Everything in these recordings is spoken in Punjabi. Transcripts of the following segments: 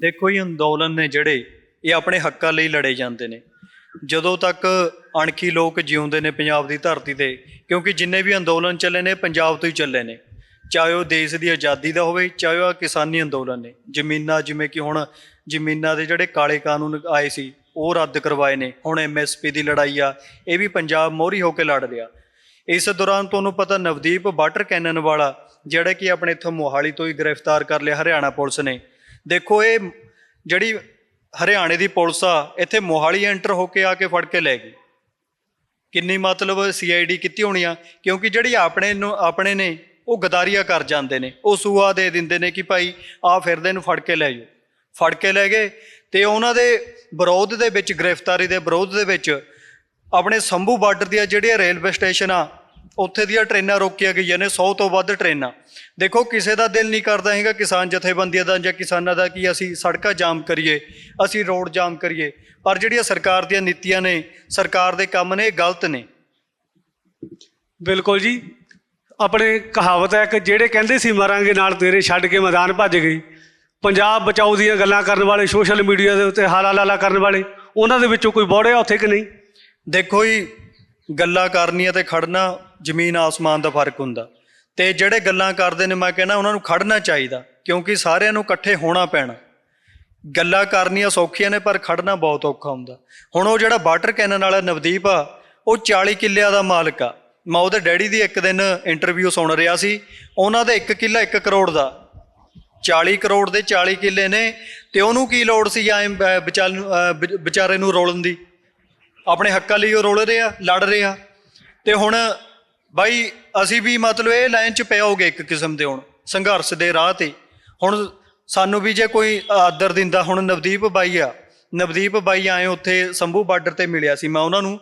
ਦੇਖੋ ਇਹ ਅੰਦੋਲਨ ਨੇ ਜਿਹੜੇ, ਇਹ ਆਪਣੇ ਹੱਕਾਂ ਲਈ ਲੜੇ ਜਾਂਦੇ ਨੇ। ਜਦੋਂ ਤੱਕ ਅਣਖੀ ਲੋਕ ਜਿਉਂਦੇ ਨੇ ਪੰਜਾਬ ਦੀ ਧਰਤੀ ਤੇ, ਕਿਉਂਕਿ ਜਿੰਨੇ ਵੀ ਅੰਦੋਲਨ ਚੱਲੇ ਨੇ, ਪੰਜਾਬ ਤੋਂ ਹੀ ਚੱਲੇ ਨੇ। ਚਾਹੇ ਉਹ ਦੇਸ਼ ਦੀ ਆਜ਼ਾਦੀ ਦਾ ਹੋਵੇ, ਚਾਹੇ ਉਹ ਕਿਸਾਨੀ ਅੰਦੋਲਨ ਨੇ। ਜ਼ਮੀਨਾਂ, ਜਿਵੇਂ ਕਿ ਹੁਣ ਜ਼ਮੀਨਾਂ ਦੇ ਜਿਹੜੇ ਕਾਲੇ ਕਾਨੂੰਨ ਆਏ ਸੀ, ਉਹ ਰੱਦ ਕਰਵਾਏ ਨੇ। ਹੁਣ ਐਮਐਸਪੀ ਦੀ ਲੜਾਈ ਆ, ਇਹ ਵੀ ਪੰਜਾਬ ਮੋਹਰੀ ਹੋ ਕੇ ਲੜ ਰਿਹਾ। ਇਸ ਦੌਰਾਨ ਤੁਹਾਨੂੰ ਪਤਾ ਨਵਦੀਪ ਵਾਟਰ ਕੈਨਨ ਵਾਲਾ, ਜਿਹੜਾ ਕਿ ਆਪਣੇ ਇੱਥੋਂ ਮੋਹਾਲੀ ਤੋਂ ਹੀ ਗ੍ਰਿਫਤਾਰ ਕਰ ਲਿਆ, ਹਰਿਆਣਾ ਪੁਲਿਸ ਨੇ। ਦੇਖੋ, ਇਹ ਜਿਹੜੀ ਹਰਿਆਣੇ ਦੀ ਪੁਲਿਸ ਆ, ਇੱਥੇ ਮੋਹਾਲੀ ਐਂਟਰ ਹੋ ਕੇ ਆ ਕੇ ਫੜ ਕੇ ਲੈ ਗਈ। ਕਿੰਨੀ ਮਤਲਬ ਸੀਆਈਡੀ ਕੀਤੀ ਹੋਣੀ ਆ, ਕਿਉਂਕਿ ਜਿਹੜੀ ਆਪਣੇ ਨੂੰ, ਆਪਣੇ ਨੇ, ਉਹ ਗਦਾਰੀਆ ਕਰ ਜਾਂਦੇ ਨੇ। ਉਹ ਸੂਆ ਦੇ ਦਿੰਦੇ ਨੇ ਕਿ ਭਾਈ, ਆ ਫਿਰਦੇ ਨੂੰ ਫੜ ਕੇ ਲੈ ਜਾਓ। ਫੜ ਕੇ ਲੈ ਗਏ ਤੇ ਉਹਨਾਂ ਦੇ ਵਿਰੋਧ ਦੇ ਵਿੱਚ, ਗ੍ਰਿਫਤਾਰੀ ਦੇ ਵਿਰੋਧ ਦੇ ਵਿੱਚ, ਆਪਣੇ ਸੰਭੂ ਬਾਰਡਰ ਦੀਆਂ ਜਿਹੜੀਆਂ ਰੇਲਵੇ ਸਟੇਸ਼ਨ ਆ ਉੱਥੇ ਦੀਆਂ ਟ੍ਰੇਨਾਂ ਰੋਕੀਆਂ ਗਈਆਂ ਨੇ 100 ਤੋਂ ਵੱਧ ਟ੍ਰੇਨਾਂ। ਦੇਖੋ ਕਿਸੇ ਦਾ ਦਿਲ ਨਹੀਂ ਕਰਦਾ ਹੈਗਾ ਕਿਸਾਨ ਜਥੇਬੰਦੀਆਂ ਦਾ ਜਾਂ ਕਿਸਾਨਾਂ ਦਾ ਕਿ ਅਸੀਂ ਸੜਕਾਂ ਜਾਮ ਕਰੀਏ ਅਸੀਂ ਰੋਡ ਜਾਮ ਕਰੀਏ। ਪਰ ਜਿਹੜੀਆਂ ਸਰਕਾਰ ਦੀਆਂ ਨੀਤੀਆਂ ਨੇ ਸਰਕਾਰ ਦੇ ਕੰਮ ਨੇ ਇਹ ਗਲਤ ਨੇ। ਬਿਲਕੁਲ ਜੀ। ਆਪਣੇ ਕਹਾਵਤ ਹੈ ਕਿ ਜਿਹੜੇ ਕਹਿੰਦੇ ਸੀ ਮਰਾਂਗੇ ਨਾਲ ਤੇਰੇ ਛੱਡ ਕੇ ਮੈਦਾਨ ਭੱਜ ਗਈ ਪੰਜਾਬ ਬਚਾਓ ਦੀਆਂ ਗੱਲਾਂ ਕਰਨ ਵਾਲੇ ਸੋਸ਼ਲ ਮੀਡੀਆ ਦੇ ਉੱਤੇ ਹਾਲਾ ਲਾਲਾ ਕਰਨ ਵਾਲੇ ਉਹਨਾਂ ਦੇ ਵਿੱਚੋਂ ਕੋਈ ਬੋੜਿਆ ਉੱਥੇ ਕਿ ਨਹੀਂ? ਦੇਖੋ ਜੀ ਗੱਲਾਂ ਕਰਨੀਆਂ ਤੇ ਖੜਨਾ, ਜ਼ਮੀਨ ਆਸਮਾਨ ਦਾ ਫ਼ਰਕ ਹੁੰਦਾ। ਤੇ ਜਿਹੜੇ ਗੱਲਾਂ ਕਰਦੇ ਨੇ, ਮੈਂ ਕਹਿੰਦਾ ਉਹਨਾਂ ਨੂੰ ਖੜਨਾ ਚਾਹੀਦਾ, ਕਿਉਂਕਿ ਸਾਰਿਆਂ ਨੂੰ ਇਕੱਠੇ ਹੋਣਾ ਪੈਣਾ। ਗੱਲਾਂ ਕਰਨੀਆਂ ਸੌਖੀਆਂ ਨੇ, ਪਰ ਖੜਨਾ ਬਹੁਤ ਔਖਾ ਹੁੰਦਾ। ਹੁਣ ਉਹ ਜਿਹੜਾ ਵਾਟਰ ਕੈਨਨ ਵਾਲਾ ਨਵਦੀਪ ਆ, ਉਹ 40 ਕਿੱਲਿਆਂ ਦਾ ਮਾਲਕ ਆ। ਮੈਂ ਉਹਦੇ ਡੈਡੀ ਦੀ ਇੱਕ ਦਿਨ ਇੰਟਰਵਿਊ ਸੁਣ ਰਿਹਾ ਸੀ। ਉਹਨਾਂ ਦਾ 1 ਕਿੱਲਾ 1 ਕਰੋੜ ਦਾ। 40 ਕਰੋੜ ਦੇ 40 ਕਿੱਲੇ ਨੇ, ਤੇ ਉਹਨੂੰ ਕੀ ਲੋੜ ਸੀ ਐ ਵਿਚਾਰੇ ਨੂੰ ਰੋਲਣ ਦੀ? ਆਪਣੇ ਹੱਕਾਂ ਲਈ ਉਹ ਰੋਲ ਆ, ਲੜ ਰਹੇ ਆ। ਤੇ ਹੁਣ ਬਾਈ, ਅਸੀਂ ਵੀ ਮਤਲਬ ਇਹ ਲਾਈਨ 'ਚ ਪਏ ਹੋਗੇ ਇੱਕ ਕਿਸਮ ਦੇ ਹੁਣ, ਸੰਘਰਸ਼ ਦੇ ਰਾਹ ਤੇ। ਹੁਣ ਸਾਨੂੰ ਵੀ ਜੇ ਕੋਈ ਆਦਰ ਦਿੰਦਾ, ਹੁਣ ਨਵਦੀਪ ਬਾਈ ਆ, ਨਵਦੀਪ ਬਾਈ ਆਏ ਉੱਥੇ ਸੰਭੂ ਬਾਰਡਰ ਤੇ ਮਿਲਿਆ ਸੀ ਮੈਂ ਉਹਨਾਂ ਨੂੰ।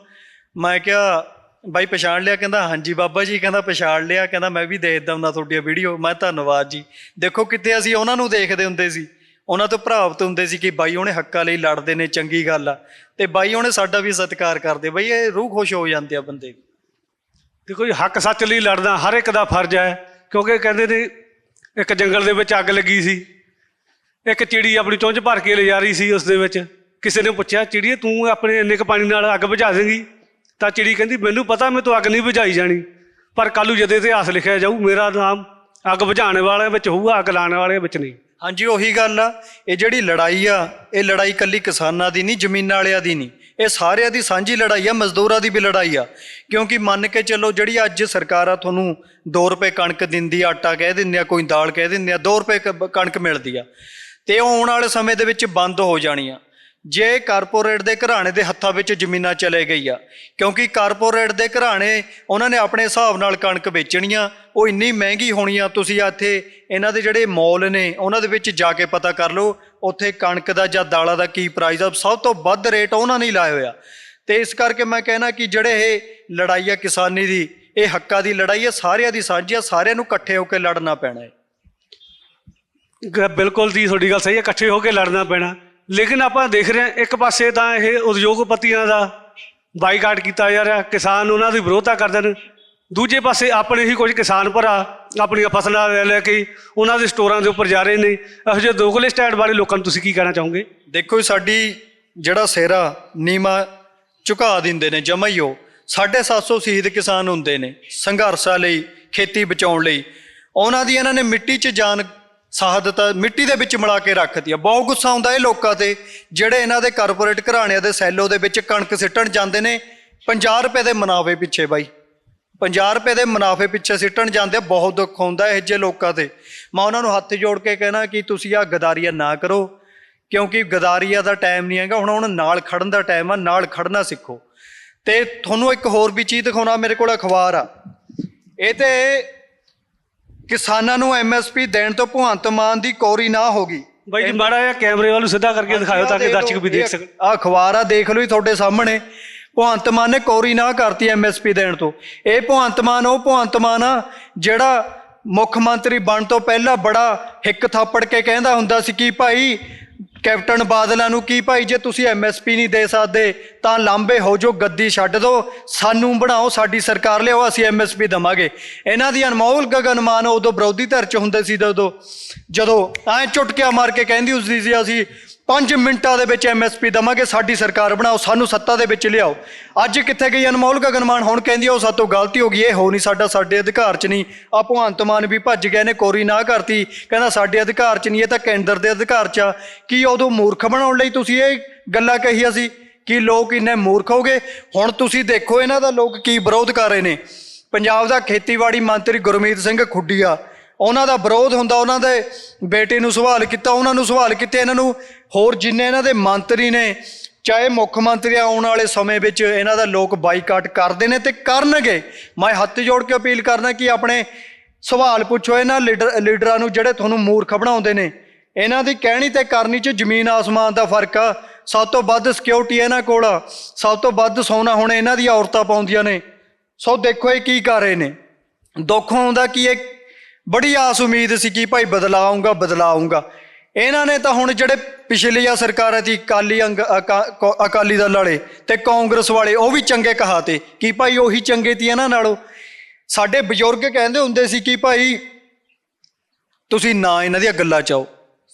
ਮੈਂ ਕਿਹਾ, ਬਾਈ ਪਛਾਣ ਲਿਆ? ਕਹਿੰਦਾ, ਹਾਂਜੀ ਬਾਬਾ ਜੀ, ਕਹਿੰਦਾ ਪਛਾਣ ਲਿਆ, ਕਹਿੰਦਾ ਮੈਂ ਵੀ ਦੇਖਦਾ ਹੁੰਦਾ ਤੁਹਾਡੀਆਂ ਵੀਡੀਓ ਮੈਂ ਧੰਨਵਾਦ ਜੀ। ਦੇਖੋ ਕਿਤੇ ਅਸੀਂ ਉਹਨਾਂ ਨੂੰ ਦੇਖਦੇ ਹੁੰਦੇ ਸੀ। ਉਹਨਾਂ ਤੋਂ ਪ੍ਰਭਾਵਿਤ ਹੁੰਦੇ ਸੀ ਕਿ ਬਾਈ ਉਹਨੇ ਹੱਕਾਂ ਲਈ ਲੜਦੇ ਨੇ, ਚੰਗੀ ਗੱਲ ਆ। ਤੇ ਬਾਈ ਉਹਨੇ ਸਾਡਾ ਵੀ ਸਤਿਕਾਰ ਕਰਦੇ। ਬਈ ਇਹ ਰੂਹ ਖੁਸ਼ ਹੋ ਜਾਂਦੇ ਆ ਬੰਦੇ ਦੇਖੋ ਜੀ, ਹੱਕ ਸੱਚ ਲਈ ਲੜਨਾ ਹਰ ਇੱਕ ਦਾ ਫਰਜ਼ ਹੈ, ਕਿਉਂਕਿ ਕਹਿੰਦੇ ਨੇ, ਇੱਕ ਜੰਗਲ ਦੇ ਵਿੱਚ ਅੱਗ ਲੱਗੀ ਸੀ। ਇੱਕ ਚਿੜੀ ਆਪਣੀ ਚੁੰਝ ਭਰ ਕੇ ਲਿਜਾ ਰਹੀ ਸੀ ਉਸ ਦੇ ਵਿੱਚ। ਕਿਸੇ ਨੇ ਪੁੱਛਿਆ ਚਿੜੀਏ ਤੂੰ ਆਪਣੇ ਇੰਨੇ ਕੁ ਪਾਣੀ ਨਾਲ ਅੱਗ ਬੁਝਾ ਦੇਂਗੀ? ਤਾਂ ਚਿੜੀ ਕਹਿੰਦੀ, ਮੈਨੂੰ ਪਤਾ, ਮੈਂ ਤੂੰ ਅੱਗ ਨਹੀਂ ਬੁਝਾਈ ਜਾਣੀ। ਪਰ ਕੱਲੂ ਜਦੇ ਇਤਿਹਾਸ ਲਿਖਿਆ ਜਾਊ, ਮੇਰਾ ਨਾਮ ਅੱਗ ਬੁਝਾਉਣ ਵਾਲਿਆਂ ਵਿੱਚ ਹੋਊਗਾ, ਅੱਗ ਲਾਉਣ ਵਾਲਿਆਂ ਵਿੱਚ ਨਹੀਂ। ਹਾਂਜੀ, ਉਹੀ ਗੱਲ ਆ। ਇਹ ਜਿਹੜੀ ਲੜਾਈ ਆ, ਇਹ ਲੜਾਈ ਕੱਲੀ ਕਿਸਾਨਾਂ ਦੀ ਨਹੀਂ, ਜ਼ਮੀਨਾਂ ਵਾਲਿਆਂ ਦੀ ਨਹੀਂ। ਇਹ ਸਾਰਿਆਂ ਦੀ ਸਾਂਝੀ ਲੜਾਈ ਆ, ਮਜ਼ਦੂਰਾਂ ਦੀ ਵੀ ਲੜਾਈ ਆ। ਕਿਉਂਕਿ ਮੰਨ ਕੇ ਚੱਲੋ, ਜਿਹੜੀ ਅੱਜ ਸਰਕਾਰ ਆ, ਤੁਹਾਨੂੰ 2 ਰੁਪਏ ਕਣਕ ਦਿੰਦੀ ਆਟਾ ਕਹਿ ਦਿੰਦੇ ਆ, ਕੋਈ ਦਾਲ ਕਹਿ ਦਿੰਦੇ ਆ 2 ਰੁਪਏ ਕ- ਕਣਕ ਮਿਲਦੀ ਆ। ਤੇ ਉਹ ਆਉਣ ਵਾਲੇ ਸਮੇਂ ਦੇ ਵਿੱਚ ਬੰਦ ਹੋ ਜਾਣੀ ਆ। ਜੇ ਕਾਰਪੋਰੇਟ ਦੇ ਘਰਾਣੇ ਦੇ ਹੱਥਾਂ ਵਿੱਚ ਜ਼ਮੀਨਾਂ ਚਲੇ ਗਈ ਆ, ਕਿਉਂਕਿ ਕਾਰਪੋਰੇਟ ਦੇ ਘਰਾਣੇ ਉਹਨਾਂ ਨੇ ਆਪਣੇ ਹਿਸਾਬ ਨਾਲ ਕਣਕ ਵੇਚਣੀਆਂ, ਉਹ ਇੰਨੀ ਮਹਿੰਗੀ ਹੋਣੀ ਆ ਤੁਸੀਂ ਇੱਥੇ ਇਹਨਾਂ ਦੇ ਜਿਹੜੇ ਮੌਲ ਨੇ, ਉਹਨਾਂ ਦੇ ਵਿੱਚ ਜਾ ਕੇ ਪਤਾ ਕਰ ਲਓ, ਉੱਥੇ ਕਣਕ ਦਾ ਜਾਂ ਦਾਲਾਂ ਦਾ ਕੀ ਪ੍ਰਾਈਸ ਆ, ਸਭ ਤੋਂ ਵੱਧ ਰੇਟ ਉਹਨਾਂ ਨੇ ਲਾਇਆ ਹੋਇਆ ਤੇ ਇਸ ਕਰਕੇ ਮੈਂ ਕਹਿਣਾ ਕਿ ਜਿਹੜੇ ਇਹ ਲੜਾਈ ਆ ਕਿਸਾਨੀ ਦੀ, ਇਹ ਹੱਕਾਂ ਦੀ ਲੜਾਈ ਆ, ਸਾਰਿਆਂ ਦੀ ਸਾਂਝੀ ਆ, ਸਾਰਿਆਂ ਨੂੰ ਇਕੱਠੇ ਹੋ ਕੇ ਲੜਨਾ ਪੈਣਾ ਹੈ। ਬਿਲਕੁਲ ਜੀ, ਤੁਹਾਡੀ ਗੱਲ ਸਹੀ ਹੈ ਇਕੱਠੇ ਹੋ ਕੇ ਲੜਨਾ ਪੈਣਾ। ਲੇਕਿਨ ਆਪਾਂ ਦੇਖ ਰਹੇ ਹਾਂ ਇੱਕ ਪਾਸੇ ਤਾਂ ਇਹ ਉਦਯੋਗਪਤੀਆਂ ਦਾ ਬਾਈਕਾਟ ਕੀਤਾ ਜਾ ਰਿਹਾ ਕਿਸਾਨ ਉਹਨਾਂ ਦੀ ਵਿਰੋਧਤਾ ਕਰਦੇ ਨੇ। ਦੂਜੇ ਪਾਸੇ ਆਪਣੇ ਹੀ ਕੁਝ ਕਿਸਾਨ ਭਰਾ ਆਪਣੀਆਂ ਫਸਲਾਂ ਲੈ ਕੇ ਉਹਨਾਂ ਦੇ ਸਟੋਰਾਂ ਦੇ ਉੱਪਰ ਜਾ ਰਹੇ ਨੇ। ਇਹੋ ਜਿਹੇ ਦੋਗਲੇ ਸਟੈਂਡ ਬਾਰੇ ਲੋਕਾਂ ਨੂੰ ਤੁਸੀਂ ਕੀ ਕਹਿਣਾ ਚਾਹੋਗੇ? ਦੇਖੋ ਜੀ, ਸਾਡੀ ਜਿਹੜਾ ਸੇਰਾ ਨੀਮਾ ਝੁਕਾ ਦਿੰਦੇ ਨੇ ਜਮਾ ਹੀ ਉਹ। 750 ਸ਼ਹੀਦ ਕਿਸਾਨ ਹੁੰਦੇ ਨੇ ਸੰਘਰਸ਼ਾਂ ਲਈ ਖੇਤੀ ਬਚਾਉਣ ਲਈ। ਉਹਨਾਂ ਦੀ ਇਹਨਾਂ ਨੇ ਮਿੱਟੀ 'ਚ ਜਾਨ ਸ਼ਹਾਦਤ ਮਿੱਟੀ ਦੇ ਵਿੱਚ ਮਿਲਾ ਕੇ ਰੱਖਦੀ ਆ। ਬਹੁਤ ਗੁੱਸਾ ਆਉਂਦਾ ਇਹ ਲੋਕਾਂ ਤੇ, ਜਿਹੜੇ ਇਹਨਾਂ ਦੇ ਕਾਰਪੋਰੇਟ ਘਰਾਣਿਆਂ ਦੇ ਸੈਲੋ ਦੇ ਵਿੱਚ ਕਣਕ ਸਿੱਟਣ ਜਾਂਦੇ ਨੇ। 50 ਰੁਪਏ ਦੇ ਮੁਨਾਫੇ ਪਿੱਛੇ ਬਾਈ। 50 ਰੁਪਏ ਦੇ ਮੁਨਾਫੇ ਪਿੱਛੇ ਸਿੱਟਣ ਜਾਂਦੇ ਬਹੁਤ ਦੁੱਖ ਹੁੰਦਾ ਇਹ ਜਿਹੇ ਲੋਕਾਂ ਤੇ। ਮੈਂ ਉਹਨਾਂ ਨੂੰ ਹੱਥ ਜੋੜ ਕੇ ਕਹਿਣਾ ਕਿ ਤੁਸੀਂ ਆ ਗਦਾਰੀਆ ਨਾ ਕਰੋ, ਕਿਉਂਕਿ ਗਦਾਰੀਆ ਦਾ ਟਾਈਮ ਨਹੀਂ ਹੈਗਾ, ਹੁਣ ਹੁਣ ਨਾਲ ਖੜਨ ਦਾ ਟਾਈਮ ਆ, ਨਾਲ ਖੜਨਾ ਸਿੱਖੋ। ਤੇ ਤੁਹਾਨੂੰ ਇੱਕ ਹੋਰ ਵੀ ਚੀਜ਼ ਦਿਖਾਉਣਾ ਮੇਰੇ ਕੋਲ ਅਖਬਾਰ ਆ। ਇਹ ਤੇ ਕਿਸਾਨਾਂ ਨੂੰ ਐਮਐਸਪੀ ਦੇਣ ਤੋਂ ਭਗਵੰਤ ਮਾਨ ਦੀ ਕੋਰੀ ਨਾ ਹੋਗੀ ਬਾਈ ਜੀ ਮਾੜਾ ਜਿਹਾ ਕੈਮਰੇ ਵੱਲ ਨੂੰ ਸਿੱਧਾ ਕਰਕੇ ਦਿਖਾਓ ਤਾਂ ਕਿ ਦਰਸ਼ਕ ਵੀ ਦੇਖ ਸਕਣ। ਆ ਅਖਬਾਰ ਆ ਦੇਖ ਲਓ ਜੀ ਤੁਹਾਡੇ ਸਾਹਮਣੇ। ਭਗਵੰਤ ਮਾਨ ਨੇ ਕੋਰੀ ਨਾ ਕਰਤੀ ਐਮਐਸਪੀ ਦੇਣ ਤੋਂ। ਇਹ ਭਗਵੰਤ ਮਾਨ ਉਹ ਭਗਵੰਤ ਮਾਨ ਆ ਜਿਹੜਾ ਮੁੱਖ ਮੰਤਰੀ ਬਣ ਤੋਂ ਪਹਿਲਾਂ ਬੜਾ ਹਿੱਕ ਥਾਪੜ ਕੇ ਕਹਿੰਦਾ ਹੁੰਦਾ ਸੀ ਕਿ ਭਾਈ ਕੈਪਟਨ ਬਾਦਲਾਂ ਨੂੰ ਕੀ ਭਾਈ, ਜੇ ਤੁਸੀਂ ਐਮਐਸਪੀ ਨਹੀਂ ਦੇ ਸਕਦੇ, ਤਾਂ ਲਾਂਬੇ ਹੋ ਜੋ ਗੱਦੀ ਛੱਡ ਦਿਓ ਸਾਨੂੰ ਬਣਾਓ, ਸਾਡੀ ਸਰਕਾਰ ਲਿਆਓ, ਅਸੀਂ ਐਮਐਸਪੀ ਦਵਾਂਗੇ। ਇਹਨਾਂ ਦੀ ਅਨਮੋਲ ਗਗਨਮਾਨ ਉਦੋਂ ਵਿਰੋਧੀ ਧਿਰ ਚ ਹੁੰਦੇ ਸੀ ਜਦੋਂ ਜਦੋਂ ਐ ਚੁਟਕਿਆ ਮਾਰ ਕੇ ਕਹਿੰਦੀ ਹੁੰਦੀ ਸੀ, ਅਸੀਂ 5 ਮਿੰਟਾਂ ਦੇ ਵਿੱਚ ਐਮਐਸਪੀ ਦਵਾਂਗੇ ਸਾਡੀ ਸਰਕਾਰ ਬਣਾਓ ਸਾਨੂੰ ਸੱਤਾ ਦੇ ਵਿੱਚ ਲਿਆਓ। ਅੱਜ ਕਿੱਥੇ ਗਈ ਅਨਮੋਲ ਗਗਨਮਾਨ? ਹੁਣ ਕਹਿੰਦੀ ਆ, ਉਹ ਸਾਤੋਂ ਗਲਤੀ ਹੋ ਗਈ ਇਹ ਹੋ ਨਹੀਂ ਸਾਡਾ ਸਾਡੇ ਅਧਿਕਾਰ 'ਚ ਨਹੀਂ। ਆ ਭਗਵੰਤ ਮਾਨ ਵੀ ਭੱਜ ਗਏ ਨੇ ਕੋਰੀ ਨਾ ਕਰਤੀ। ਕਹਿੰਦਾ ਸਾਡੇ ਅਧਿਕਾਰ 'ਚ ਨਹੀਂ ਇਹ ਤਾਂ ਕੇਂਦਰ ਦੇ ਅਧਿਕਾਰ 'ਚ ਆ। ਕੀ ਉਦੋਂ ਮੂਰਖ ਬਣਾਉਣ ਲਈ ਤੁਸੀਂ ਇਹ ਗੱਲਾਂ ਕਹੀਆਂ ਸੀ? ਕਿ ਲੋਕ ਇੰਨੇ ਮੂਰਖ ਹੋਗੇ ਹੁਣ ਤੁਸੀਂ ਦੇਖੋ ਇਹਨਾਂ ਦਾ ਲੋਕ ਕੀ ਵਿਰੋਧ ਕਰ ਰਹੇ ਨੇ। ਪੰਜਾਬ ਦਾ ਖੇਤੀਬਾੜੀ ਮੰਤਰੀ ਗੁਰਮੀਤ ਸਿੰਘ ਖੁੱਡੀਆ ਉਹਨਾਂ ਦਾ ਵਿਰੋਧ ਹੁੰਦਾ, ਉਹਨਾਂ ਦੇ ਬੇਟੇ ਨੂੰ ਸਵਾਲ ਕੀਤਾ, ਉਹਨਾਂ ਨੂੰ ਸਵਾਲ ਕੀਤੇ, ਇਹਨਾਂ ਨੂੰ ਹੋਰ ਜਿੰਨੇ ਇਹਨਾਂ ਦੇ ਮੰਤਰੀ ਨੇ, ਚਾਹੇ ਮੁੱਖ ਮੰਤਰੀ ਆਉਣ ਵਾਲੇ ਸਮੇਂ ਵਿੱਚ ਇਹਨਾਂ ਦਾ ਲੋਕ ਬਾਈਕਾਟ ਕਰਦੇ ਨੇ ਤੇ ਕਰਨਗੇ। ਮੈਂ ਹੱਥ ਜੋੜ ਕੇ ਅਪੀਲ ਕਰਨਾ ਕਿ ਆਪਣੇ ਸਵਾਲ ਪੁੱਛੋ, ਇਹਨਾਂ ਲੀਡਰ, ਲੀਡਰਾਂ ਨੂੰ ਜਿਹੜੇ ਤੁਹਾਨੂੰ ਮੂਰਖ ਬਣਾਉਂਦੇ ਨੇ, ਇਹਨਾਂ ਦੀ ਕਹਿਣੀ ਤੇ ਕਰਨੀ 'ਚ ਜ਼ਮੀਨ ਆਸਮਾਨ ਦਾ ਫ਼ਰਕ ਆ। ਸਭ ਤੋਂ ਵੱਧ ਸਿਕਿਉਰਿਟੀ ਇਹਨਾਂ ਕੋਲ ਆ। ਸਭ ਤੋਂ ਵੱਧ ਸੋਨਾ ਹੁਣ ਇਹਨਾਂ ਦੀਆਂ ਔਰਤਾਂ ਪਾਉਂਦੀਆਂ ਨੇ। ਸੋ ਦੇਖੋ ਇਹ ਕੀ ਕਰ ਰਹੇ ਨੇ। ਦੁੱਖ ਆਉਂਦਾ ਕਿ ਇਹ ਬੜੀ ਆਸ ਉਮੀਦ ਸੀ ਕਿ ਭਾਈ ਬਦਲਾਅ ਆਊਗਾ ਇਹਨਾਂ ਨੇ ਤਾਂ ਹੁਣ ਜਿਹੜੇ ਪਿਛਲੀਆਂ ਸਰਕਾਰਾਂ ਦੀ ਅਕਾਲੀ ਅੰਗ, ਅਕਾ- ਅਕਾਲੀ ਦਲ ਵਾਲੇ ਤੇ ਕਾਂਗਰਸ ਵਾਲੇ, ਉਹ ਵੀ ਚੰਗੇ ਕਹਾਤੇ ਕਿ ਭਾਈ ਉਹੀ ਚੰਗੇ ਤੀ ਇਹਨਾਂ ਨਾਲੋਂ। ਸਾਡੇ ਬਜ਼ੁਰਗ ਕਹਿੰਦੇ ਹੁੰਦੇ ਸੀ ਕਿ ਭਾਈ ਤੁਸੀਂ ਨਾ ਇਹਨਾਂ ਦੀਆਂ ਗੱਲਾਂ ਚਾਓ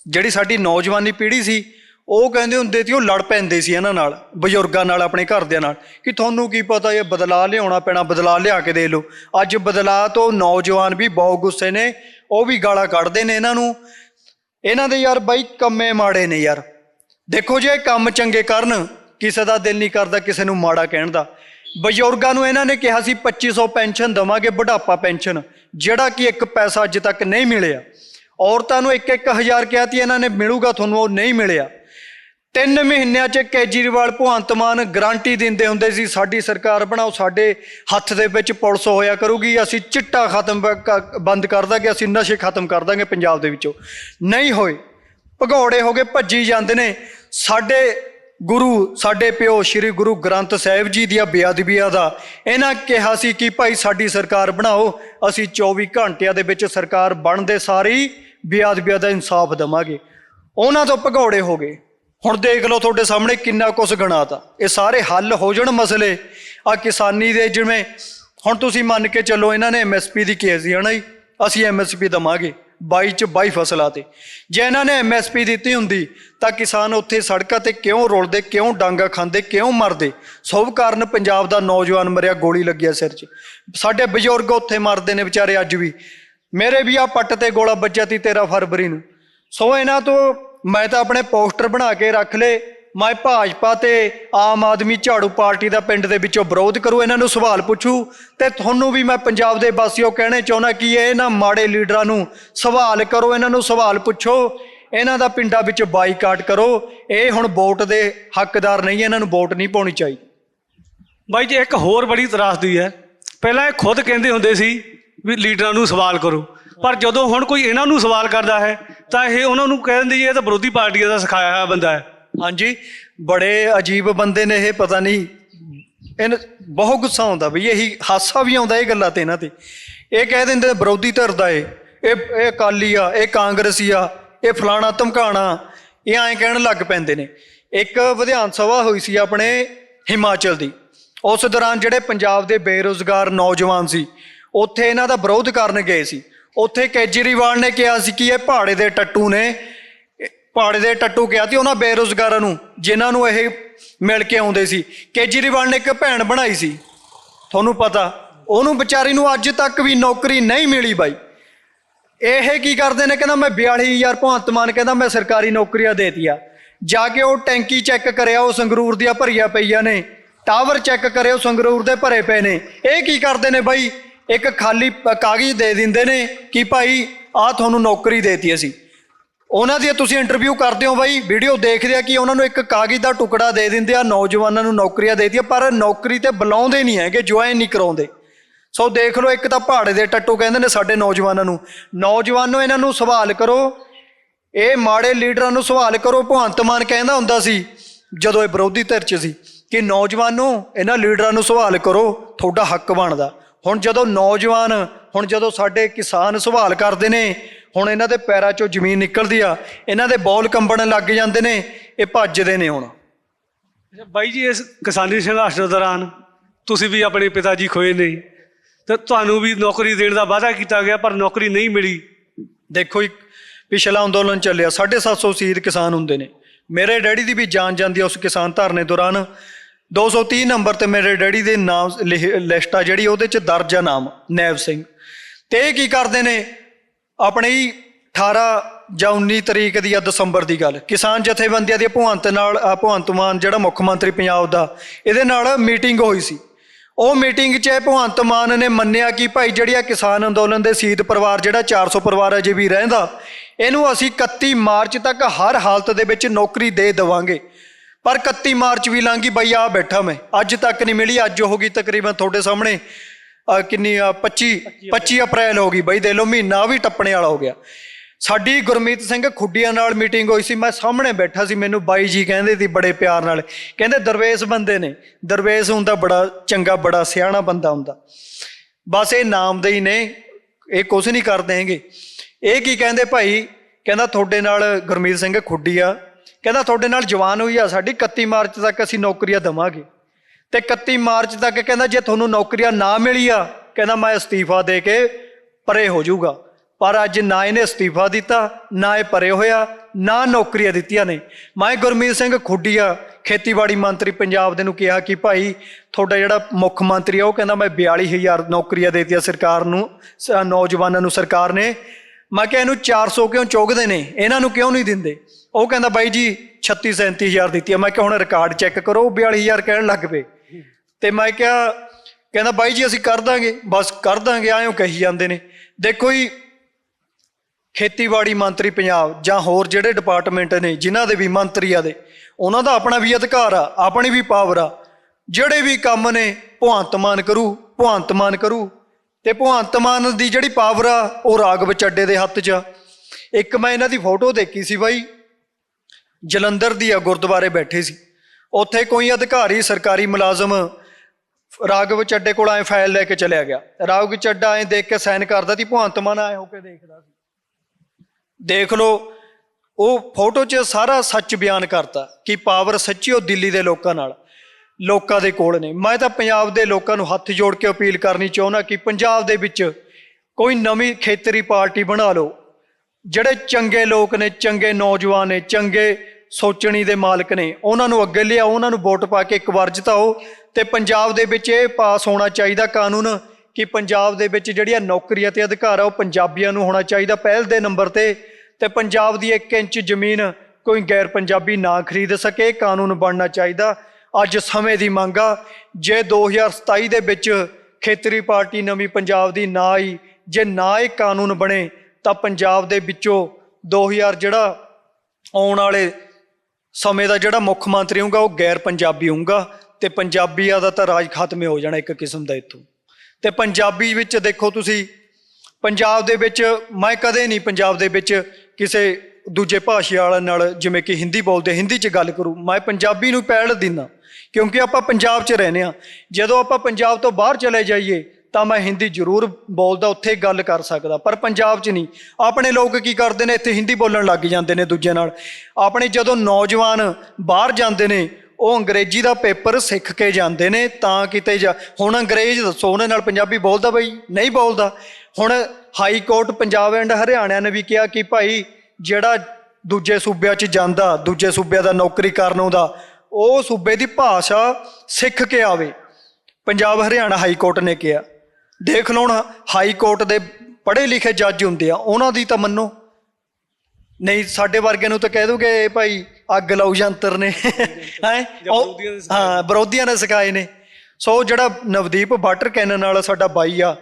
ਜਿਹੜੀ ਸਾਡੀ ਨੌਜਵਾਨੀ ਪੀੜ੍ਹੀ ਸੀ ਉਹ ਕਹਿੰਦੇ ਹੁੰਦੇ ਸੀ, ਉਹ ਲੜ ਪੈਂਦੇ ਸੀ ਇਹਨਾਂ ਨਾਲ, ਬਜ਼ੁਰਗਾਂ ਨਾਲ, ਆਪਣੇ ਘਰਦਿਆਂ ਨਾਲ, ਕਿ ਤੁਹਾਨੂੰ ਕੀ ਪਤਾ ਇਹ ਬਦਲਾਅ ਲਿਆਉਣਾ ਪੈਣਾ ਬਦਲਾਅ ਲਿਆ ਕੇ ਦੇ ਲਓ। ਅੱਜ ਬਦਲਾਅ ਤੋਂ ਨੌਜਵਾਨ ਵੀ ਬਹੁਤ ਗੁੱਸੇ ਨੇ, ਉਹ ਵੀ ਗਾਲਾਂ ਕੱਢਦੇ ਨੇ ਇਹਨਾਂ ਨੂੰ। ਇਹਨਾਂ ਦੇ ਯਾਰ ਬਾਈ ਕੰਮੇ ਮਾੜੇ ਨੇ ਯਾਰ। ਦੇਖੋ ਜੇ ਕੰਮ ਚੰਗੇ ਕਰਨ, ਕਿਸੇ ਦਾ ਦਿਲ ਨਹੀਂ ਕਰਦਾ ਕਿਸੇ ਨੂੰ ਮਾੜਾ ਕਹਿਣ ਦਾ। ਬਜ਼ੁਰਗਾਂ ਨੂੰ ਇਹਨਾਂ ਨੇ ਕਿਹਾ ਸੀ 2500 ਪੈਨਸ਼ਨ ਦਵਾਂਗੇ, ਬੁਢਾਪਾ ਪੈਨਸ਼ਨ, ਜਿਹੜਾ ਕਿ ਇੱਕ ਪੈਸਾ ਅੱਜ ਤੱਕ ਨਹੀਂ ਮਿਲਿਆ। ਔਰਤਾਂ ਨੂੰ 1-1000 ਕਿਹਾ ਤੀ ਇਹਨਾਂ ਨੇ ਮਿਲੂਗਾ ਤੁਹਾਨੂੰ, ਉਹ ਨਹੀਂ ਮਿਲਿਆ। ਤਿੰਨ ਮਹੀਨਿਆਂ 'ਚ ਕੇਜਰੀਵਾਲ ਭਗਵੰਤ ਮਾਨ ਗਾਰੰਟੀ ਦਿੰਦੇ ਹੁੰਦੇ ਸੀ, ਸਾਡੀ ਸਰਕਾਰ ਬਣਾਓ, ਸਾਡੇ ਹੱਥ ਦੇ ਵਿੱਚ ਪੁਲਿਸ ਹੋਇਆ ਕਰੂਗੀ, ਅਸੀਂ ਚਿੱਟਾ ਖਤਮ ਬੰਦ ਕਰ ਦਾਂਗੇ, ਅਸੀਂ ਨਸ਼ੇ ਖਤਮ ਕਰ ਦਾਂਗੇ ਪੰਜਾਬ ਦੇ ਵਿੱਚੋਂ। ਨਹੀਂ ਹੋਏ। ਭਗੌੜੇ ਹੋ ਕੇ ਭੱਜੀ ਜਾਂਦੇ ਨੇ। ਸਾਡੇ ਗੁਰੂ, ਸਾਡੇ ਪਿਓ ਸ੍ਰੀ ਗੁਰੂ ਗ੍ਰੰਥ ਸਾਹਿਬ ਜੀ ਦੀਆਂ ਬੇਅਦਬੀਆਂ ਦਾ ਇਹਨਾਂ ਕਿਹਾ ਸੀ ਕਿ, ਭਾਈ, ਸਾਡੀ ਸਰਕਾਰ ਬਣਾਓ, ਅਸੀਂ 24 ਘੰਟਿਆਂ ਦੇ ਵਿੱਚ ਸਰਕਾਰ ਬਣਦੇ ਸਾਰੀ ਬੇਅਦਬੀਆਂ ਦਾ ਇਨਸਾਫ ਦਵਾਂਗੇ। ਉਹਨਾਂ ਤੋਂ ਭਗੌੜੇ ਹੋ ਗਏ। ਹੁਣ ਦੇਖ ਲਓ ਤੁਹਾਡੇ ਸਾਹਮਣੇ ਕਿੰਨਾ ਕੁਝ ਗਣਾਤਾ। ਇਹ ਸਾਰੇ ਹੱਲ ਹੋ ਜਾਣ ਮਸਲੇ। ਆ ਕਿਸਾਨੀ ਦੇ ਜਿਵੇਂ, ਹੁਣ ਤੁਸੀਂ ਮੰਨ ਕੇ ਚੱਲੋ ਇਹਨਾਂ ਨੇ ਐਮਐਸਪੀ ਦੀ ਕੇਸ ਦੀ, ਹਨਾ ਜੀ? ਅਸੀਂ ਐਮਐਸਪੀ ਦਵਾਂਗੇ 22 ਚ 22 ਫਸਲਾਂ ਤੇ। ਜੇ ਇਹਨਾਂ ਨੇ ਐਮਐਸਪੀ ਦਿੱਤੀ ਹੁੰਦੀ, ਤਾਂ ਕਿਸਾਨ ਉੱਥੇ ਸੜਕਾਂ ਤੇ ਕਿਉਂ ਰੁਲਦੇ, ਕਿਉਂ ਡਾਂਗਾ ਖਾਂਦੇ, ਕਿਉਂ ਮਰਦੇ? ਸਭ ਕਾਰਨ ਪੰਜਾਬ ਦਾ ਨੌਜਵਾਨ ਮਰਿਆ, ਗੋਲੀ ਲੱਗਿਆ ਸਿਰ 'ਚ। ਸਾਡੇ ਬਜ਼ੁਰਗ ਉੱਥੇ ਮਰਦੇ ਨੇ ਵਿਚਾਰੇ ਅੱਜ ਵੀ। ਮੇਰੇ ਵੀ ਆ ਪੱਟ ਤੇ ਗੋਲਾ ਵੱਜਿਆ ਤੀ 13 ਫਰਵਰੀ ਨੂੰ। ਸੋ ਇਹਨਾਂ ਤੋਂ ਮੈਂ ਤਾਂ ਆਪਣੇ ਪੋਸਟਰ ਬਣਾ ਕੇ ਰੱਖ ਲਏ। ਮੈਂ ਭਾਜਪਾ ਤੇ ਆਮ ਆਦਮੀ ਝਾੜੂ ਪਾਰਟੀ ਦਾ ਪਿੰਡ ਦੇ ਵਿੱਚੋਂ ਵਿਰੋਧ ਕਰੂ, ਇਹਨਾਂ ਨੂੰ ਸਵਾਲ ਪੁੱਛੂ। ਤੇ ਤੁਹਾਨੂੰ ਵੀ ਮੈਂ ਪੰਜਾਬ ਦੇ ਵਾਸੀਓ ਕਹਿਣੇ ਚਾਹੁੰਦਾ ਕਿ ਇਹ ਨਾ ਮਾੜੇ ਲੀਡਰਾਂ ਨੂੰ ਸਵਾਲ ਕਰੋ, ਇਹਨਾਂ ਨੂੰ ਸਵਾਲ ਪੁੱਛੋ। ਇਹਨਾਂ ਦਾ ਪਿੰਡਾਂ ਵਿੱਚ ਬਾਈਕਾਟ ਕਰੋ। ਇਹ ਹੁਣ ਵੋਟ ਦੇ ਹੱਕਦਾਰ ਨਹੀਂ, ਇਹਨਾਂ ਨੂੰ ਵੋਟ ਨਹੀਂ ਪਾਉਣੀ ਚਾਹੀਦੀ। ਬਾਈ ਜੀ, ਇੱਕ ਹੋਰ ਬੜੀ ਤਰਾਸਦੀ ਹੈ। ਪਹਿਲਾਂ ਇਹ ਖੁਦ ਕਹਿੰਦੇ ਹੁੰਦੇ ਸੀ ਵੀ ਲੀਡਰਾਂ ਨੂੰ ਸਵਾਲ ਕਰੋ। ਪਰ ਜਦੋਂ ਹੁਣ ਕੋਈ ਇਹਨਾਂ ਨੂੰ ਸਵਾਲ ਕਰਦਾ ਹੈ, ਤਾਂ ਇਹ ਉਹਨਾਂ ਨੂੰ ਕਹਿ ਦਿੰਦੇ ਜੀ ਇਹ ਤਾਂ ਵਿਰੋਧੀ ਪਾਰਟੀਆਂ ਦਾ ਸਿਖਾਇਆ ਹੋਇਆ ਬੰਦਾ ਹੈ। ਹਾਂਜੀ, ਬੜੇ ਅਜੀਬ ਬੰਦੇ ਨੇ ਇਹ, ਪਤਾ ਨਹੀਂ, ਇਹਨ ਬਹੁਤ ਗੁੱਸਾ ਆਉਂਦਾ ਬਈ, ਇਹੀ ਹਾਸਾ ਵੀ ਆਉਂਦਾ ਇਹ ਗੱਲਾਂ ਤੇ ਇਹਨਾਂ ਤੇ। ਇਹ ਕਹਿ ਦਿੰਦੇ ਵਿਰੋਧੀ ਧਿਰ ਦਾ ਏ ਇਹ ਇਹ ਅਕਾਲੀ ਆ, ਇਹ ਕਾਂਗਰਸੀ ਆ, ਇਹ ਫਲਾਣਾ ਧਮਕਾਣਾ, ਇਹ ਐਂ ਕਹਿਣ ਲੱਗ ਪੈਂਦੇ ਨੇ। ਇੱਕ ਵਿਧਾਨ ਸਭਾ ਹੋਈ ਸੀ ਆਪਣੇ ਹਿਮਾਚਲ ਦੀ। ਉਸ ਦੌਰਾਨ ਜਿਹੜੇ ਪੰਜਾਬ ਦੇ ਬੇਰੋਜ਼ਗਾਰ ਨੌਜਵਾਨ ਸੀ, ਉੱਥੇ ਇਹਨਾਂ ਦਾ ਵਿਰੋਧ ਕਰਨ ਗਏ ਸੀ। ਉੱਥੇ ਕੇਜਰੀਵਾਲ ਨੇ ਕਿਹਾ ਸੀ ਕਿ ਇਹ ਪਹਾੜੇ ਦੇ ਟੱਟੂ ਨੇ। ਪਹਾੜੇ ਦੇ ਟੱਟੂ ਕਿਹਾ ਸੀ ਉਹਨਾਂ ਬੇਰੁਜ਼ਗਾਰਾਂ ਨੂੰ, ਜਿਨ੍ਹਾਂ ਨੂੰ ਇਹ ਮਿਲ ਕੇ ਆਉਂਦੇ ਸੀ। ਕੇਜਰੀਵਾਲ ਨੇ ਇੱਕ ਭੈਣ ਬਣਾਈ ਸੀ। ਤੁਹਾਨੂੰ ਪਤਾ, ਉਹਨੂੰ ਵਿਚਾਰੀ ਨੂੰ ਅੱਜ ਤੱਕ ਵੀ ਨੌਕਰੀ ਨਹੀਂ ਮਿਲੀ ਬਾਈ। ਇਹ ਕੀ ਕਰਦੇ ਨੇ, ਕਹਿੰਦਾ ਮੈਂ 42000 ਭਗਵੰਤ ਮਾਨ, ਕਹਿੰਦਾ ਮੈਂ ਸਰਕਾਰੀ ਨੌਕਰੀਆਂ ਦੇਤੀਆਂ। ਜਾ ਕੇ ਉਹ ਟੈਂਕੀ ਚੈੱਕ ਕਰਿਆ, ਉਹ ਸੰਗਰੂਰ ਦੀਆਂ ਭਰੀਆਂ ਪਈਆਂ ਨੇ। ਟਾਵਰ ਚੈੱਕ ਕਰਿਓ ਸੰਗਰੂਰ ਦੇ ਭਰੇ ਪਏ ਨੇ। ਇਹ ਕੀ ਕਰਦੇ ਨੇ ਬਾਈ? ਇੱਕ ਖਾਲੀ ਪ- ਕਾਗਜ਼ ਦੇ ਦਿੰਦੇ ਨੇ ਕਿ ਭਾਈ ਆਹ ਤੁਹਾਨੂੰ ਨੌਕਰੀ ਦੇਤੀ ਅਸੀਂ। ਉਹਨਾਂ ਦੀ ਤੁਸੀਂ ਇੰਟਰਵਿਊ ਕਰਦੇ ਹੋ ਬਾਈ ਵੀਡੀਓ ਦੇਖਦੇ ਆ ਕਿ ਉਹਨਾਂ ਨੂੰ ਇੱਕ ਕਾਗਜ਼ ਦਾ ਟੁਕੜਾ ਦੇ ਦਿੰਦੇ ਆ, ਨੌਜਵਾਨਾਂ ਨੂੰ ਨੌਕਰੀਆਂ ਦੇ ਦਿੱਤੀਆਂ ਪਰ ਨੌਕਰੀ ਤੇ ਬੁਲਾਉਂਦੇ ਨਹੀਂ ਹੈਗੇ ਜੁਆਇਨ ਨਹੀਂ ਕਰਾਉਂਦੇ। ਸੋ ਦੇਖ ਲਓ, ਇੱਕ ਤਾਂ ਪਹਾੜੇ ਦੇ ਟੱਟੂ ਕਹਿੰਦੇ ਨੇ ਸਾਡੇ ਨੌਜਵਾਨਾਂ ਨੂੰ। ਨੌਜਵਾਨੋ ਇਹਨਾਂ ਨੂੰ ਸਵਾਲ ਕਰੋ, ਇਹ ਮਾੜੇ ਲੀਡਰਾਂ ਨੂੰ ਸਵਾਲ ਕਰੋ, ਭਗਵੰਤ ਮਾਨ ਕਹਿੰਦਾ ਹੁੰਦਾ ਸੀ, ਜਦੋਂ ਇਹ ਵਿਰੋਧੀ ਧਿਰ 'ਚ ਸੀ, ਕਿ ਨੌਜਵਾਨੋ, ਇਹਨਾਂ ਲੀਡਰਾਂ ਨੂੰ ਸਵਾਲ ਕਰੋ, ਤੁਹਾਡਾ ਹੱਕ ਬਣਦਾ। ਹੁਣ ਜਦੋਂ ਨੌਜਵਾਨ ਹੁਣ ਜਦੋਂ ਸਾਡੇ ਕਿਸਾਨ ਸਵਾਲ ਕਰਦੇ ਨੇ ਹੁਣ ਇਹਨਾਂ ਦੇ ਪੈਰਾਂ 'ਚੋਂ ਜ਼ਮੀਨ ਨਿਕਲਦੀ ਆ ਇਹਨਾਂ ਦੇ ਬੌਲ ਕੰਬਣ ਲੱਗ ਜਾਂਦੇ ਨੇ ਇਹ ਭੱਜਦੇ ਨੇ ਹੁਣ। ਬਾਈ ਜੀ ਇਸ ਕਿਸਾਨੀ ਸੰਘਰਸ਼ ਦੌਰਾਨ ਤੁਸੀਂ ਵੀ ਆਪਣੇ ਪਿਤਾ ਜੀ ਖੋਏ ਨੇ। ਤੇ ਤੁਹਾਨੂੰ ਵੀ ਨੌਕਰੀ ਦੇਣ ਦਾ ਵਾਅਦਾ ਕੀਤਾ ਗਿਆ ਪਰ ਨੌਕਰੀ ਨਹੀਂ ਮਿਲੀ। ਦੇਖੋ ਇੱਕ ਪਿਛਲਾ ਅੰਦੋਲਨ ਚੱਲਿਆ 750 ਸ਼ਹੀਦ ਕਿਸਾਨ ਹੁੰਦੇ ਨੇ। ਮੇਰੇ ਡੈਡੀ ਦੀ ਵੀ ਜਾਨ ਜਾਂਦੀ ਆ ਉਸ ਕਿਸਾਨ ਧਰਨੇ ਦੌਰਾਨ। 230 ਨੰਬਰ ਤੇ ਮੇਰੇ ਡੈਡੀ ਦੇ ਨਾਮ ਲਿਖ- ਲਿਸਟ ਆ ਜਿਹੜੀ ਉਹਦੇ ਚ ਦਰਜ ਆ ਨਾਮ, ਨੈਬ ਸਿੰਘ। ਤੇ ਇਹ ਕੀ ਕਰਦੇ ਨੇ? ਆਪਣੇ ਹੀ 18 ਜਾਂ 19 ਤਰੀਕ ਦੀ ਆ ਦਸੰਬਰ ਦੀ ਗੱਲ। ਕਿਸਾਨ ਜਥੇਬੰਦੀਆਂ ਦੀ ਭਗਵੰਤ ਨਾਲ ਆ ਭਗਵੰਤ ਮਾਨ ਜਿਹੜਾ ਮੁੱਖ ਮੰਤਰੀ ਪੰਜਾਬ ਦਾ, ਇਹਦੇ ਨਾਲ ਮੀਟਿੰਗ ਹੋਈ ਸੀ। ਉਹ ਮੀਟਿੰਗ 'ਚ ਇਹ ਭਗਵੰਤ ਮਾਨ ਨੇ ਮੰਨਿਆ ਕਿ ਭਾਈ ਜਿਹੜੀ ਆ ਕਿਸਾਨ ਅੰਦੋਲਨ ਦੇ ਸ਼ਹੀਦ ਪਰਿਵਾਰ ਜਿਹੜਾ 400 ਪਰਿਵਾਰ ਅਜੇ ਵੀ ਰਹਿੰਦਾ, ਇਹਨੂੰ ਅਸੀਂ 31 ਮਾਰਚ ਤੱਕ ਹਰ ਹਾਲਤ ਦੇ ਵਿੱਚ ਨੌਕਰੀ ਦੇ ਦੇਵਾਂਗੇ। ਪਰ 31 ਮਾਰਚ ਵੀ ਲੰਘੀ ਬਈ ਆ ਬੈਠਾ ਮੈਂ। ਅੱਜ ਤੱਕ ਨਹੀਂ ਮਿਲੀ, ਅੱਜ ਹੋ ਗਈ ਤਕਰੀਬਨ ਤੁਹਾਡੇ ਸਾਹਮਣੇ। ਕਿੰਨੀ ਆ 25 25 ਅਪ੍ਰੈਲ ਹੋ ਗਈ ਬਈ ਦੇ ਲੋ ਮਹੀਨਾ ਵੀ ਟੱਪਣੇ ਵਾਲਾ ਹੋ ਗਿਆ। ਸਾਡੀ ਗੁਰਮੀਤ ਸਿੰਘ ਖੁੱਡੀਆਂ ਨਾਲ ਮੀਟਿੰਗ ਹੋਈ ਸੀ, ਮੈਂ ਸਾਹਮਣੇ ਬੈਠਾ ਸੀ, ਮੈਨੂੰ ਬਾਈ ਜੀ ਕਹਿੰਦੇ ਸੀ ਬੜੇ ਪਿਆਰ ਨਾਲ। ਕਹਿੰਦੇ ਦਰਵੇਸ਼ ਬੰਦੇ ਨੇ, ਦਰਵੇਸ਼ ਹੁੰਦਾ ਬੜਾ ਚੰਗਾ, ਬੜਾ ਸਿਆਣਾ ਬੰਦਾ ਹੁੰਦਾ ਬਸ ਇਹ ਨਾਮ ਦੇ ਹੀ ਨੇ, ਇਹ ਕੁਝ ਨਹੀਂ ਕਰਦੇ ਹੈਗੇ। ਇਹ ਕੀ ਕਹਿੰਦੇ ਭਾਈ, ਕਹਿੰਦਾ ਤੁਹਾਡੇ ਨਾਲ ਗੁਰਮੀਤ ਸਿੰਘ ਖੁੱਡੀ ਆ ਕਹਿੰਦਾ ਤੁਹਾਡੇ ਨਾਲ ਜਵਾਨ ਹੋਈ ਆ, ਸਾਡੀ 31 ਮਾਰਚ ਤੱਕ ਅਸੀਂ ਨੌਕਰੀਆਂ ਦਵਾਂਗੇ। ਤੇ 31 ਮਾਰਚ ਤੱਕ ਕਹਿੰਦਾ ਜੇ ਤੁਹਾਨੂੰ ਨੌਕਰੀਆਂ ਨਾ ਮਿਲੀ ਆ, ਕਹਿੰਦਾ ਮੈਂ ਅਸਤੀਫਾ ਦੇ ਕੇ ਪਰੇ ਹੋ ਜਾਊਗਾ। ਪਰ ਅੱਜ ਨਾ ਇਹਨੇ ਅਸਤੀਫਾ ਦਿੱਤਾ, ਨਾ ਇਹ ਪਰੇ ਹੋਇਆ, ਨਾ ਨੌਕਰੀਆਂ ਦਿੱਤੀਆਂ ਨੇ। ਮੈਂ ਗੁਰਮੀਤ ਸਿੰਘ ਖੁੱਡੀਆ ਖੇਤੀਬਾੜੀ ਮੰਤਰੀ ਪੰਜਾਬ ਦੇ ਨੂੰ ਕਿਹਾ ਕਿ ਭਾਈ, ਤੁਹਾਡਾ ਜਿਹੜਾ ਮੁੱਖ ਮੰਤਰੀ ਆ, ਉਹ ਕਹਿੰਦਾ ਮੈਂ 42000 ਨੌਕਰੀਆਂ ਦੇਤੀਆਂ ਸਰਕਾਰ ਨੂੰ ਨੌਜਵਾਨਾਂ ਨੂੰ ਸਰਕਾਰ ਨੇ। ਮੈਂ ਕਿਹਾ, ਇਹਨੂੰ 400 ਕਿਉਂ ਚੁੱਕਦੇ ਨੇ? ਇਹਨਾਂ ਨੂੰ ਕਿਉਂ ਨਹੀਂ ਦਿੰਦੇ? ਉਹ ਕਹਿੰਦਾ ਬਾਈ ਜੀ 36 37000 ਆ। ਮੈਂ ਕਿਹਾ ਹੁਣ ਰਿਕਾਰਡ ਚੈੱਕ ਕਰੋ, ਉਹ 42000 ਕਹਿਣ ਲੱਗ ਪਏ। ਤੇ ਮੈਂ ਕਿਹਾ, ਕਹਿੰਦਾ ਬਾਈ ਜੀ ਅਸੀਂ ਕਰ ਦਾਂਗੇ, ਬਸ ਕਰ ਦਾਂਗੇ ਆਇਓ ਕਹੀ ਜਾਂਦੇ ਨੇ। ਦੇਖੋ ਜੀ, ਖੇਤੀਬਾੜੀ ਮੰਤਰੀ ਪੰਜਾਬ ਜਾਂ ਹੋਰ ਜਿਹੜੇ ਡਿਪਾਰਟਮੈਂਟ ਨੇ, ਜਿਨ੍ਹਾਂ ਦੇ ਵੀ ਮੰਤਰੀਆਂ ਦੇ, ਉਹਨਾਂ ਦਾ ਆਪਣਾ ਵੀ ਅਧਿਕਾਰ ਆ, ਆਪਣੀ ਵੀ ਪਾਵਰ ਆ। ਜਿਹੜੇ ਵੀ ਕੰਮ ਨੇ, ਭਗਵੰਤ ਮਾਨ ਕਰੂ, ਭਗਵੰਤ ਮਾਨ ਕਰੂ। ਤੇ ਭਗਵੰਤ ਮਾਨ ਦੀ ਜਿਹੜੀ ਪਾਵਰ ਆ, ਉਹ ਰਾਗਵ ਚੱਡੇ ਦੇ ਹੱਥ 'ਚ ਆ। ਇੱਕ ਮੈਂ ਇਹਨਾਂ ਦੀ ਫੋਟੋ ਦੇਖੀ ਸੀ ਬਾਈ ਜਲੰਧਰ ਦੀ ਆ, ਗੁਰਦੁਆਰੇ ਬੈਠੇ ਸੀ। ਉੱਥੇ ਕੋਈ ਅਧਿਕਾਰੀ, ਸਰਕਾਰੀ ਮੁਲਾਜ਼ਮ ਰਾਘਵ ਚੱਡੇ ਕੋਲ ਐ ਫਾਈਲ ਲੈ ਕੇ ਚਲਿਆ ਗਿਆ। ਰਾਘਵ ਚੱਡਾ ਐ ਦੇਖ ਕੇ ਸਾਈਨ ਕਰਦਾ ਸੀ, ਭਗਵੰਤ ਮਾਨ ਆਏ ਹੋ ਕੇ ਦੇਖਦਾ ਸੀ। ਦੇਖ ਲਓ, ਉਹ ਫੋਟੋ 'ਚ ਸਾਰਾ ਸੱਚ ਬਿਆਨ ਕਰਤਾ ਕਿ ਪਾਵਰ ਸੱਚੀ ਉਹ ਦਿੱਲੀ ਦੇ ਲੋਕਾਂ ਨਾਲ, ਲੋਕਾਂ ਦੇ ਕੋਲ ਨੇ। ਮੈਂ ਤਾਂ ਪੰਜਾਬ ਦੇ ਲੋਕਾਂ ਨੂੰ ਹੱਥ ਜੋੜ ਕੇ ਅਪੀਲ ਕਰਨੀ ਚਾਹੁੰਦਾ ਕਿ ਪੰਜਾਬ ਦੇ ਵਿੱਚ ਕੋਈ ਨਵੀਂ ਖੇਤਰੀ ਪਾਰਟੀ ਬਣਾ ਲਓ ਜਿਹੜੇ ਚੰਗੇ ਲੋਕ ਨੇ, ਚੰਗੇ ਨੌਜਵਾਨ ਨੇ, ਚੰਗੇ ਸੋਚਣੀ ਦੇ ਮਾਲਕ ਨੇ, ਉਹਨਾਂ ਨੂੰ ਅੱਗੇ ਲਿਆਓ, ਉਹਨਾਂ ਨੂੰ ਵੋਟ ਪਾ ਕੇ ਇੱਕ ਵਾਰ ਜਿਤਾਓ। ਤੇ ਪੰਜਾਬ ਦੇ ਵਿੱਚ ਇਹ ਪਾਸ ਹੋਣਾ ਚਾਹੀਦਾ ਕਾਨੂੰਨ ਕਿ ਪੰਜਾਬ ਦੇ ਵਿੱਚ ਜਿਹੜੀਆਂ ਨੌਕਰੀਆਂ ਤੇ ਅਧਿਕਾਰ ਆ, ਉਹ ਪੰਜਾਬੀਆਂ ਨੂੰ ਹੋਣਾ ਚਾਹੀਦਾ ਪਹਿਲ ਦੇ ਨੰਬਰ ਤੇ। ਤੇ ਪੰਜਾਬ ਦੀ 1 ਇੰਚ ਜ਼ਮੀਨ ਕੋਈ ਗੈਰ ਪੰਜਾਬੀ ਨਾ ਖਰੀਦ ਸਕੇ ਕਾਨੂੰਨ ਬਣਨਾ ਚਾਹੀਦਾ। ਅੱਜ ਸਮੇਂ ਦੀ ਮੰਗ ਆ, ਜੇ 2027 ਦੇ ਵਿੱਚ ਖੇਤਰੀ ਪਾਰਟੀ ਨਵੀਂ ਪੰਜਾਬ ਦੀ ਨਾ ਆਈ, ਜੇ ਨਾ ਇਹ ਕਾਨੂੰਨ ਬਣੇ ਤਾਂ ਪੰਜਾਬ ਦੇ ਵਿੱਚੋਂ 2000 ਜਿਹੜਾ ਆਉਣ ਵਾਲੇ ਸਮੇਂ ਦਾ ਜਿਹੜਾ ਮੁੱਖ ਮੰਤਰੀ ਹੋਊਗਾ, ਉਹ ਗੈਰ ਪੰਜਾਬੀ ਹੋਊਗਾ ਤੇ ਪੰਜਾਬੀਆਂ ਦਾ ਤਾਂ ਰਾਜ ਖਤਮ ਹੀ ਹੋ ਜਾਣਾ ਇੱਕ ਕਿਸਮ ਦਾ ਇੱਥੋਂ। ਤੇ ਪੰਜਾਬੀ ਵਿੱਚ ਦੇਖੋ ਤੁਸੀਂ, ਪੰਜਾਬ ਦੇ ਵਿੱਚ ਮੈਂ ਕਦੇ ਨਹੀਂ ਪੰਜਾਬ ਦੇ ਵਿੱਚ ਕਿਸੇ ਦੂਜੇ ਭਾਸ਼ਾ ਵਾਲਿਆਂ ਨਾਲ ਜਿਵੇਂ ਕਿ ਹਿੰਦੀ ਬੋਲਦੇ, ਹਿੰਦੀ 'ਚ ਗੱਲ ਕਰੂ। ਮੈਂ ਪੰਜਾਬੀ ਨੂੰ ਪਹਿਲ ਦਿੰਦਾ, ਕਿਉਂਕਿ ਆਪਾਂ ਪੰਜਾਬ 'ਚ ਰਹਿੰਦੇ ਆ ਜਦੋਂ ਆਪਾਂ ਪੰਜਾਬ ਤੋਂ ਬਾਹਰ ਚਲੇ ਜਾਈਏ ਤਾਂ ਮੈਂ ਹਿੰਦੀ ਜ਼ਰੂਰ ਬੋਲਦਾ, ਉੱਥੇ ਗੱਲ ਕਰ ਸਕਦਾ, ਪਰ ਪੰਜਾਬ 'ਚ ਨਹੀਂ। ਆਪਣੇ ਲੋਕ ਕੀ ਕਰਦੇ ਨੇ? ਇੱਥੇ ਹਿੰਦੀ ਬੋਲਣ ਲੱਗ ਜਾਂਦੇ ਨੇ ਦੂਜੇ ਨਾਲ। ਆਪਣੇ ਜਦੋਂ ਨੌਜਵਾਨ ਬਾਹਰ ਜਾਂਦੇ ਨੇ, ਉਹ ਅੰਗਰੇਜ਼ੀ ਦਾ ਪੇਪਰ ਸਿੱਖ ਕੇ ਜਾਂਦੇ ਨੇ, ਤਾਂ ਕਿਤੇ ਜਾ, ਹੁਣ ਅੰਗਰੇਜ਼ ਦੱਸੋ ਉਹਨਾਂ ਨਾਲ ਪੰਜਾਬੀ ਬੋਲਦਾ ਬਈ? ਨਹੀਂ ਬੋਲਦਾ। ਹੁਣ high court Punjab and Haryana ਨੇ ਵੀ ਕਿਹਾ ਕਿ ਭਾਈ, ਜਿਹੜਾ ਦੂਜੇ ਸੂਬਿਆਂ 'ਚ ਜਾਂਦਾ, ਦੂਜੇ ਸੂਬਿਆਂ ਦਾ ਨੌਕਰੀ ਕਰਨ ਆਉਂਦਾ ਉਹ ਸੂਬੇ ਦੀ ਭਾਸ਼ਾ ਸਿੱਖ ਕੇ ਆਵੇ। ਪੰਜਾਬ ਹਰਿਆਣਾ ਹਾਈ ਕੋਰਟ ਨੇ ਕਿਹਾ। ਦੇਖ ਲਓ ਹਾਈ ਕੋਰਟ ਦੇ ਪੜ੍ਹੇ ਲਿਖੇ ਜੱਜ ਹੁੰਦੇ ਆ ਉਹਨਾਂ ਦੀ ਤਾਂ ਮੰਨੋ। ਨਹੀਂ ਸਾਡੇ ਵਰਗਿਆਂ ਨੂੰ ਤਾਂ ਕਹਿ ਦੋਗੇ ਭਾਈ ਅੱਗ ਲਾਉ ਜੰਤਰ ਨੇ। ਹੈ? ਹਾਂ ਵਿਰੋਧੀਆਂ ਨੇ ਸਿਖਾਏ ਨੇ। ਸੋ ਜਿਹੜਾ ਨਵਦੀਪ ਵਾਟਰ ਕੈਨਨ ਵਾਲਾ ਸਾਡਾ ਬਾਈ ਆ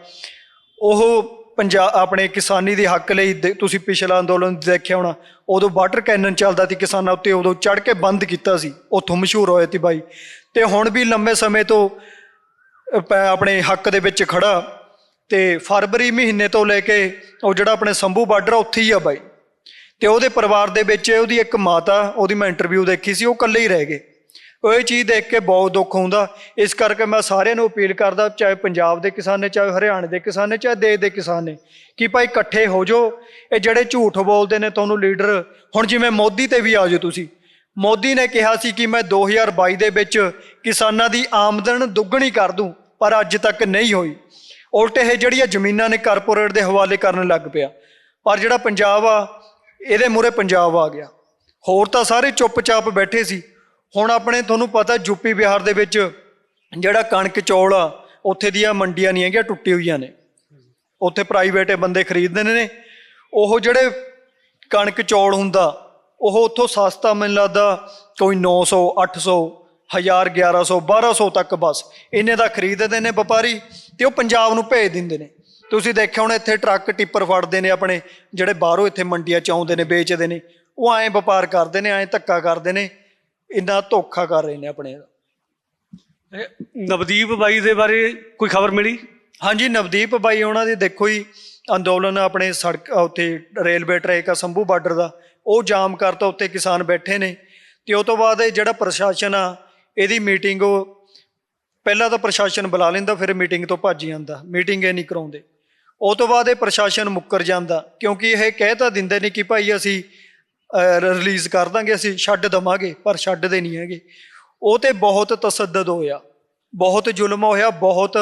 ਉਹ ਪੰਜਾਬ ਆਪਣੇ ਕਿਸਾਨੀ ਦੇ ਹੱਕ ਲਈ ਤੁਸੀਂ ਪਿਛਲਾ ਅੰਦੋਲਨ ਦੇਖਿਆ ਹੋਣਾ ਉਦੋਂ ਵਾਟਰ ਕੈਨਨ ਚੱਲਦਾ ਸੀ ਕਿਸਾਨਾਂ ਉੱਤੇ ਉਦੋਂ ਚੜ ਕੇ ਬੰਦ ਕੀਤਾ ਸੀ। ਉੱਥੋਂ ਮਸ਼ਹੂਰ ਹੋਏ ਸੀ ਬਾਈ। ਤੇ ਹੁਣ ਵੀ ਲੰਮੇ ਸਮੇਂ ਤੋਂ ਆਪਣੇ ਹੱਕ ਦੇ ਵਿੱਚ ਖੜਾ। ਤੇ ਫਰਵਰੀ ਮਹੀਨੇ ਤੋਂ ਲੈ ਕੇ ਉਹ ਜਿਹੜਾ ਆਪਣੇ ਸੰਭੂ ਬਾਰਡਰ ਆ, ਉੱਥੇ ਹੀ ਆ ਬਾਈ। ਤੇ ਉਹਦੇ ਪਰਿਵਾਰ ਦੇ ਵਿੱਚ ਉਹਦੀ ਇੱਕ ਮਾਤਾ, ਉਹਦੀ ਮੈਂ ਇੰਟਰਵਿਊ ਦੇਖੀ ਸੀ, ਉਹ ਇਕੱਲੇ ਹੀ ਰਹਿ ਗਏ। ਉਹ ਇਹ ਚੀਜ਼ ਦੇਖ ਕੇ ਬਹੁਤ ਦੁੱਖ ਹੁੰਦਾ। ਇਸ ਕਰਕੇ ਮੈਂ ਸਾਰਿਆਂ ਨੂੰ ਅਪੀਲ ਕਰਦਾ, ਚਾਹੇ ਪੰਜਾਬ ਦੇ ਕਿਸਾਨ ਨੇ, ਚਾਹੇ ਹਰਿਆਣੇ ਦੇ ਕਿਸਾਨ ਨੇ, ਚਾਹੇ ਦੇਸ਼ ਦੇ ਕਿਸਾਨ ਨੇ, ਕਿ ਭਾਈ ਇਕੱਠੇ ਹੋ ਜਾਓ। ਇਹ ਜਿਹੜੇ ਝੂਠ ਬੋਲਦੇ ਨੇ, ਤੁਹਾਨੂੰ ਲੀਡਰ, ਹੁਣ ਜਿਵੇਂ ਮੋਦੀ ਤੇ ਵੀ ਆ ਜਾਓ ਤੁਸੀਂ। ਮੋਦੀ ਨੇ ਕਿਹਾ ਸੀ ਕਿ ਮੈਂ 2022 ਦੇ ਵਿੱਚ ਕਿਸਾਨਾਂ ਦੀ ਆਮਦਨ ਦੁੱਗਣੀ ਕਰ ਦੂੰ, ਪਰ ਅੱਜ ਤੱਕ ਨਹੀਂ ਹੋਈ। ਉਲਟ ਇਹ ਜਿਹੜੀਆਂ ਜ਼ਮੀਨਾਂ ਨੇ ਕਾਰਪੋਰੇਟ ਦੇ ਹਵਾਲੇ ਕਰਨ ਲੱਗ ਪਿਆ। ਪਰ ਜਿਹੜਾ ਪੰਜਾਬ ਆ, ਇਹਦੇ ਮੂਰੇ ਪੰਜਾਬ ਆ ਗਿਆ। ਹੋਰ ਤਾਂ ਸਾਰੇ ਚੁੱਪਚਾਪ ਬੈਠੇ ਸੀ। ਹੁਣ ਆਪਣੇ ਤੁਹਾਨੂੰ ਪਤਾ ਯੂਪੀ ਬਿਹਾਰ ਦੇ ਵਿੱਚ ਜਿਹੜਾ ਕਣਕ ਚੌਲ ਆ, ਉੱਥੇ ਦੀਆਂ ਮੰਡੀਆਂ ਨਹੀਂ ਹੈਗੀਆਂ, ਟੁੱਟੀ ਹੋਈਆਂ ਨੇ। ਉੱਥੇ ਪ੍ਰਾਈਵੇਟ ਬੰਦੇ ਖਰੀਦਦੇ ਨੇ। ਉਹ ਜਿਹੜੇ ਕਣਕ ਚੌਲ ਹੁੰਦਾ ਉਹ ਉੱਥੋਂ ਸਸਤਾ ਮੈਨੂੰ ਲੱਗਦਾ ਕੋਈ 900 800 1000 1100 1200 ਤੱਕ ਬਸ। ਇੰਨੇ ਦਾ ਖਰੀਦਦੇ ਨੇ ਵਪਾਰੀ ਤੇ ਉਹ ਪੰਜਾਬ ਨੂੰ ਭੇਜ ਦਿੰਦੇ ਨੇ। ਤੁਸੀਂ ਦੇਖਿਆ ਹੁਣ ਇੱਥੇ ਟਰੱਕ ਟਿੱਪਰ ਫੜਦੇ ਨੇ ਆਪਣੇ ਜਿਹੜੇ ਬਾਹਰੋਂ ਇੱਥੇ ਮੰਡੀਆਂ ਚ ਆਉਂਦੇ ਨੇ ਵੇਚਦੇ ਨੇ। ਉਹ ਐਂ ਵਪਾਰ ਕਰਦੇ ਨੇ ਐਂ ਧੱਕਾ ਕਰਦੇ ਨੇ। ਇੰਨਾ ਧੋਖਾ ਕਰ ਰਹੇ ਨੇ ਆਪਣੇ ਨਵਦੀਪ ਬਾਈ ਦੇ ਬਾਰੇ ਕੋਈ ਖਬਰ ਮਿਲੀ? ਹਾਂਜੀ ਨਵਦੀਪ ਬਾਈ ਉਹਨਾਂ ਦੀ ਦੇਖੋ ਹੀ ਅੰਦੋਲਨ ਆਪਣੇ ਸੜਕ ਉੱਥੇ ਰੇਲਵੇ ਟਰੈਕ ਆ ਸੰਭੂ ਬਾਰਡਰ ਦਾ। ਉਹ ਜਾਮ ਕਰਤਾ ਉੱਤੇ ਕਿਸਾਨ ਬੈਠੇ ਨੇ ਤੇ ਉਹ ਤੋਂ ਬਾਅਦ ਇਹ ਜਿਹੜਾ ਪ੍ਰਸ਼ਾਸਨ ਆ, ਇਹਦੀ ਮੀਟਿੰਗ ਉਹ ਪਹਿਲਾਂ ਤਾਂ ਪ੍ਰਸ਼ਾਸਨ ਬੁਲਾ ਲੈਂਦਾ, ਫਿਰ ਮੀਟਿੰਗ ਤੋਂ ਭੱਜ ਜਾਂਦਾ, ਮੀਟਿੰਗ ਇਹ ਨਹੀਂ ਕਰਾਉਂਦੇ। ਉਹ ਤੋਂ ਬਾਅਦ ਇਹ ਪ੍ਰਸ਼ਾਸਨ ਮੁੱਕਰ ਜਾਂਦਾ, ਕਿਉਂਕਿ ਇਹ ਕਹਿ ਤਾਂ ਦਿੰਦੇ ਨੇ ਕਿ ਭਾਈ ਅਸੀਂ ਰਿਲੀਜ਼ ਕਰ ਦਾਂਗੇ, ਅਸੀਂ ਛੱਡ ਦਵਾਂਗੇ, ਪਰ ਛੱਡਦੇ ਨਹੀਂ ਹੈਗੇ। ਉਹ ਤੇ ਬਹੁਤ ਤਸੱਦਦ ਹੋਇਆ, ਬਹੁਤ ਜ਼ੁਲਮ ਹੋਇਆ, ਬਹੁਤ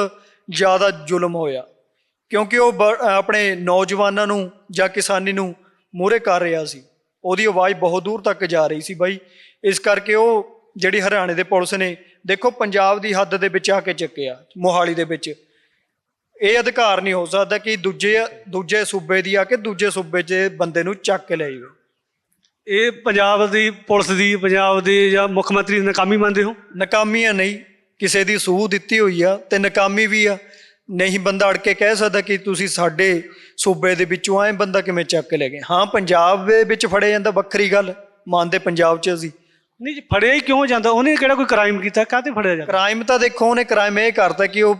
ਜ਼ਿਆਦਾ ਜ਼ੁਲਮ ਹੋਇਆ, ਕਿਉਂਕਿ ਉਹ ਬ- ਆਪਣੇ ਨੌਜਵਾਨਾਂ ਨੂੰ ਜਾਂ ਕਿਸਾਨੀ ਨੂੰ ਮੂਹਰੇ ਕਰ ਰਿਹਾ ਸੀ। ਉਹਦੀ ਆਵਾਜ਼ ਬਹੁਤ ਦੂਰ ਤੱਕ ਜਾ ਰਹੀ ਸੀ ਬਾਈ। ਇਸ ਕਰਕੇ ਉਹ ਜਿਹੜੀ ਹਰਿਆਣੇ ਦੇ ਪੁਲਿਸ ਨੇ ਦੇਖੋ ਪੰਜਾਬ ਦੀ ਹੱਦ ਦੇ ਵਿੱਚ ਆ ਕੇ ਚੱਕਿਆ ਮੋਹਾਲੀ ਦੇ ਵਿੱਚ। ਇਹ ਅਧਿਕਾਰ ਨਹੀਂ ਹੋ ਸਕਦਾ ਕਿ ਦੂਜੇ ਦੂਜੇ ਸੂਬੇ ਦੀ ਆ ਕੇ ਦੂਜੇ ਸੂਬੇ 'ਚ ਬੰਦੇ ਨੂੰ ਚੱਕ ਕੇ ਲੈ ਜਾਵੇ ਇਹ ਪੰਜਾਬ ਦੀ ਪੁਲਿਸ ਦੀ ਪੰਜਾਬ ਦੇ ਜਾਂ ਮੁੱਖ ਮੰਤਰੀ ਦੀ ਨਾਕਾਮੀ ਮੰਨਦੇ ਹੋ? ਨਕਾਮੀਆਂ ਨਹੀਂ ਕਿਸੇ ਦੀ ਸੂਹ ਦਿੱਤੀ ਹੋਈ ਆ ਤੇ ਨਕਾਮੀ ਵੀ ਆ। ਨਹੀਂ ਬੰਦਾ ਅੜ ਕੇ ਕਹਿ ਸਕਦਾ ਕਿ ਤੁਸੀਂ ਸਾਡੇ ਸੂਬੇ ਦੇ ਵਿੱਚੋਂ ਆਏ ਬੰਦਾ ਕਿਵੇਂ ਚੱਕ ਕੇ ਲੈ ਗਏ ਹਾਂ ਪੰਜਾਬ ਦੇ ਵਿੱਚ ਫੜੇ ਜਾਂਦਾ ਵੱਖਰੀ ਗੱਲ। ਮੰਨਦੇ ਪੰਜਾਬ 'ਚ ਅਸੀਂ। ਨਹੀਂ ਜੀ ਫੜਿਆ ਹੀ ਕਿਉਂ ਜਾਂਦਾ? ਉਹਨੇ ਕਿਹੜਾ ਕੋਈ ਕ੍ਰਾਈਮ ਕੀਤਾ? ਕਾਹਤੇ ਫੜਿਆ ਜਾਂਦਾ? ਕ੍ਰਾਈਮ ਤਾਂ ਦੇਖੋ ਉਹਨੇ ਕ੍ਰਾਈਮ ਇਹ ਕਰਤਾ ਕਿ ਉਹ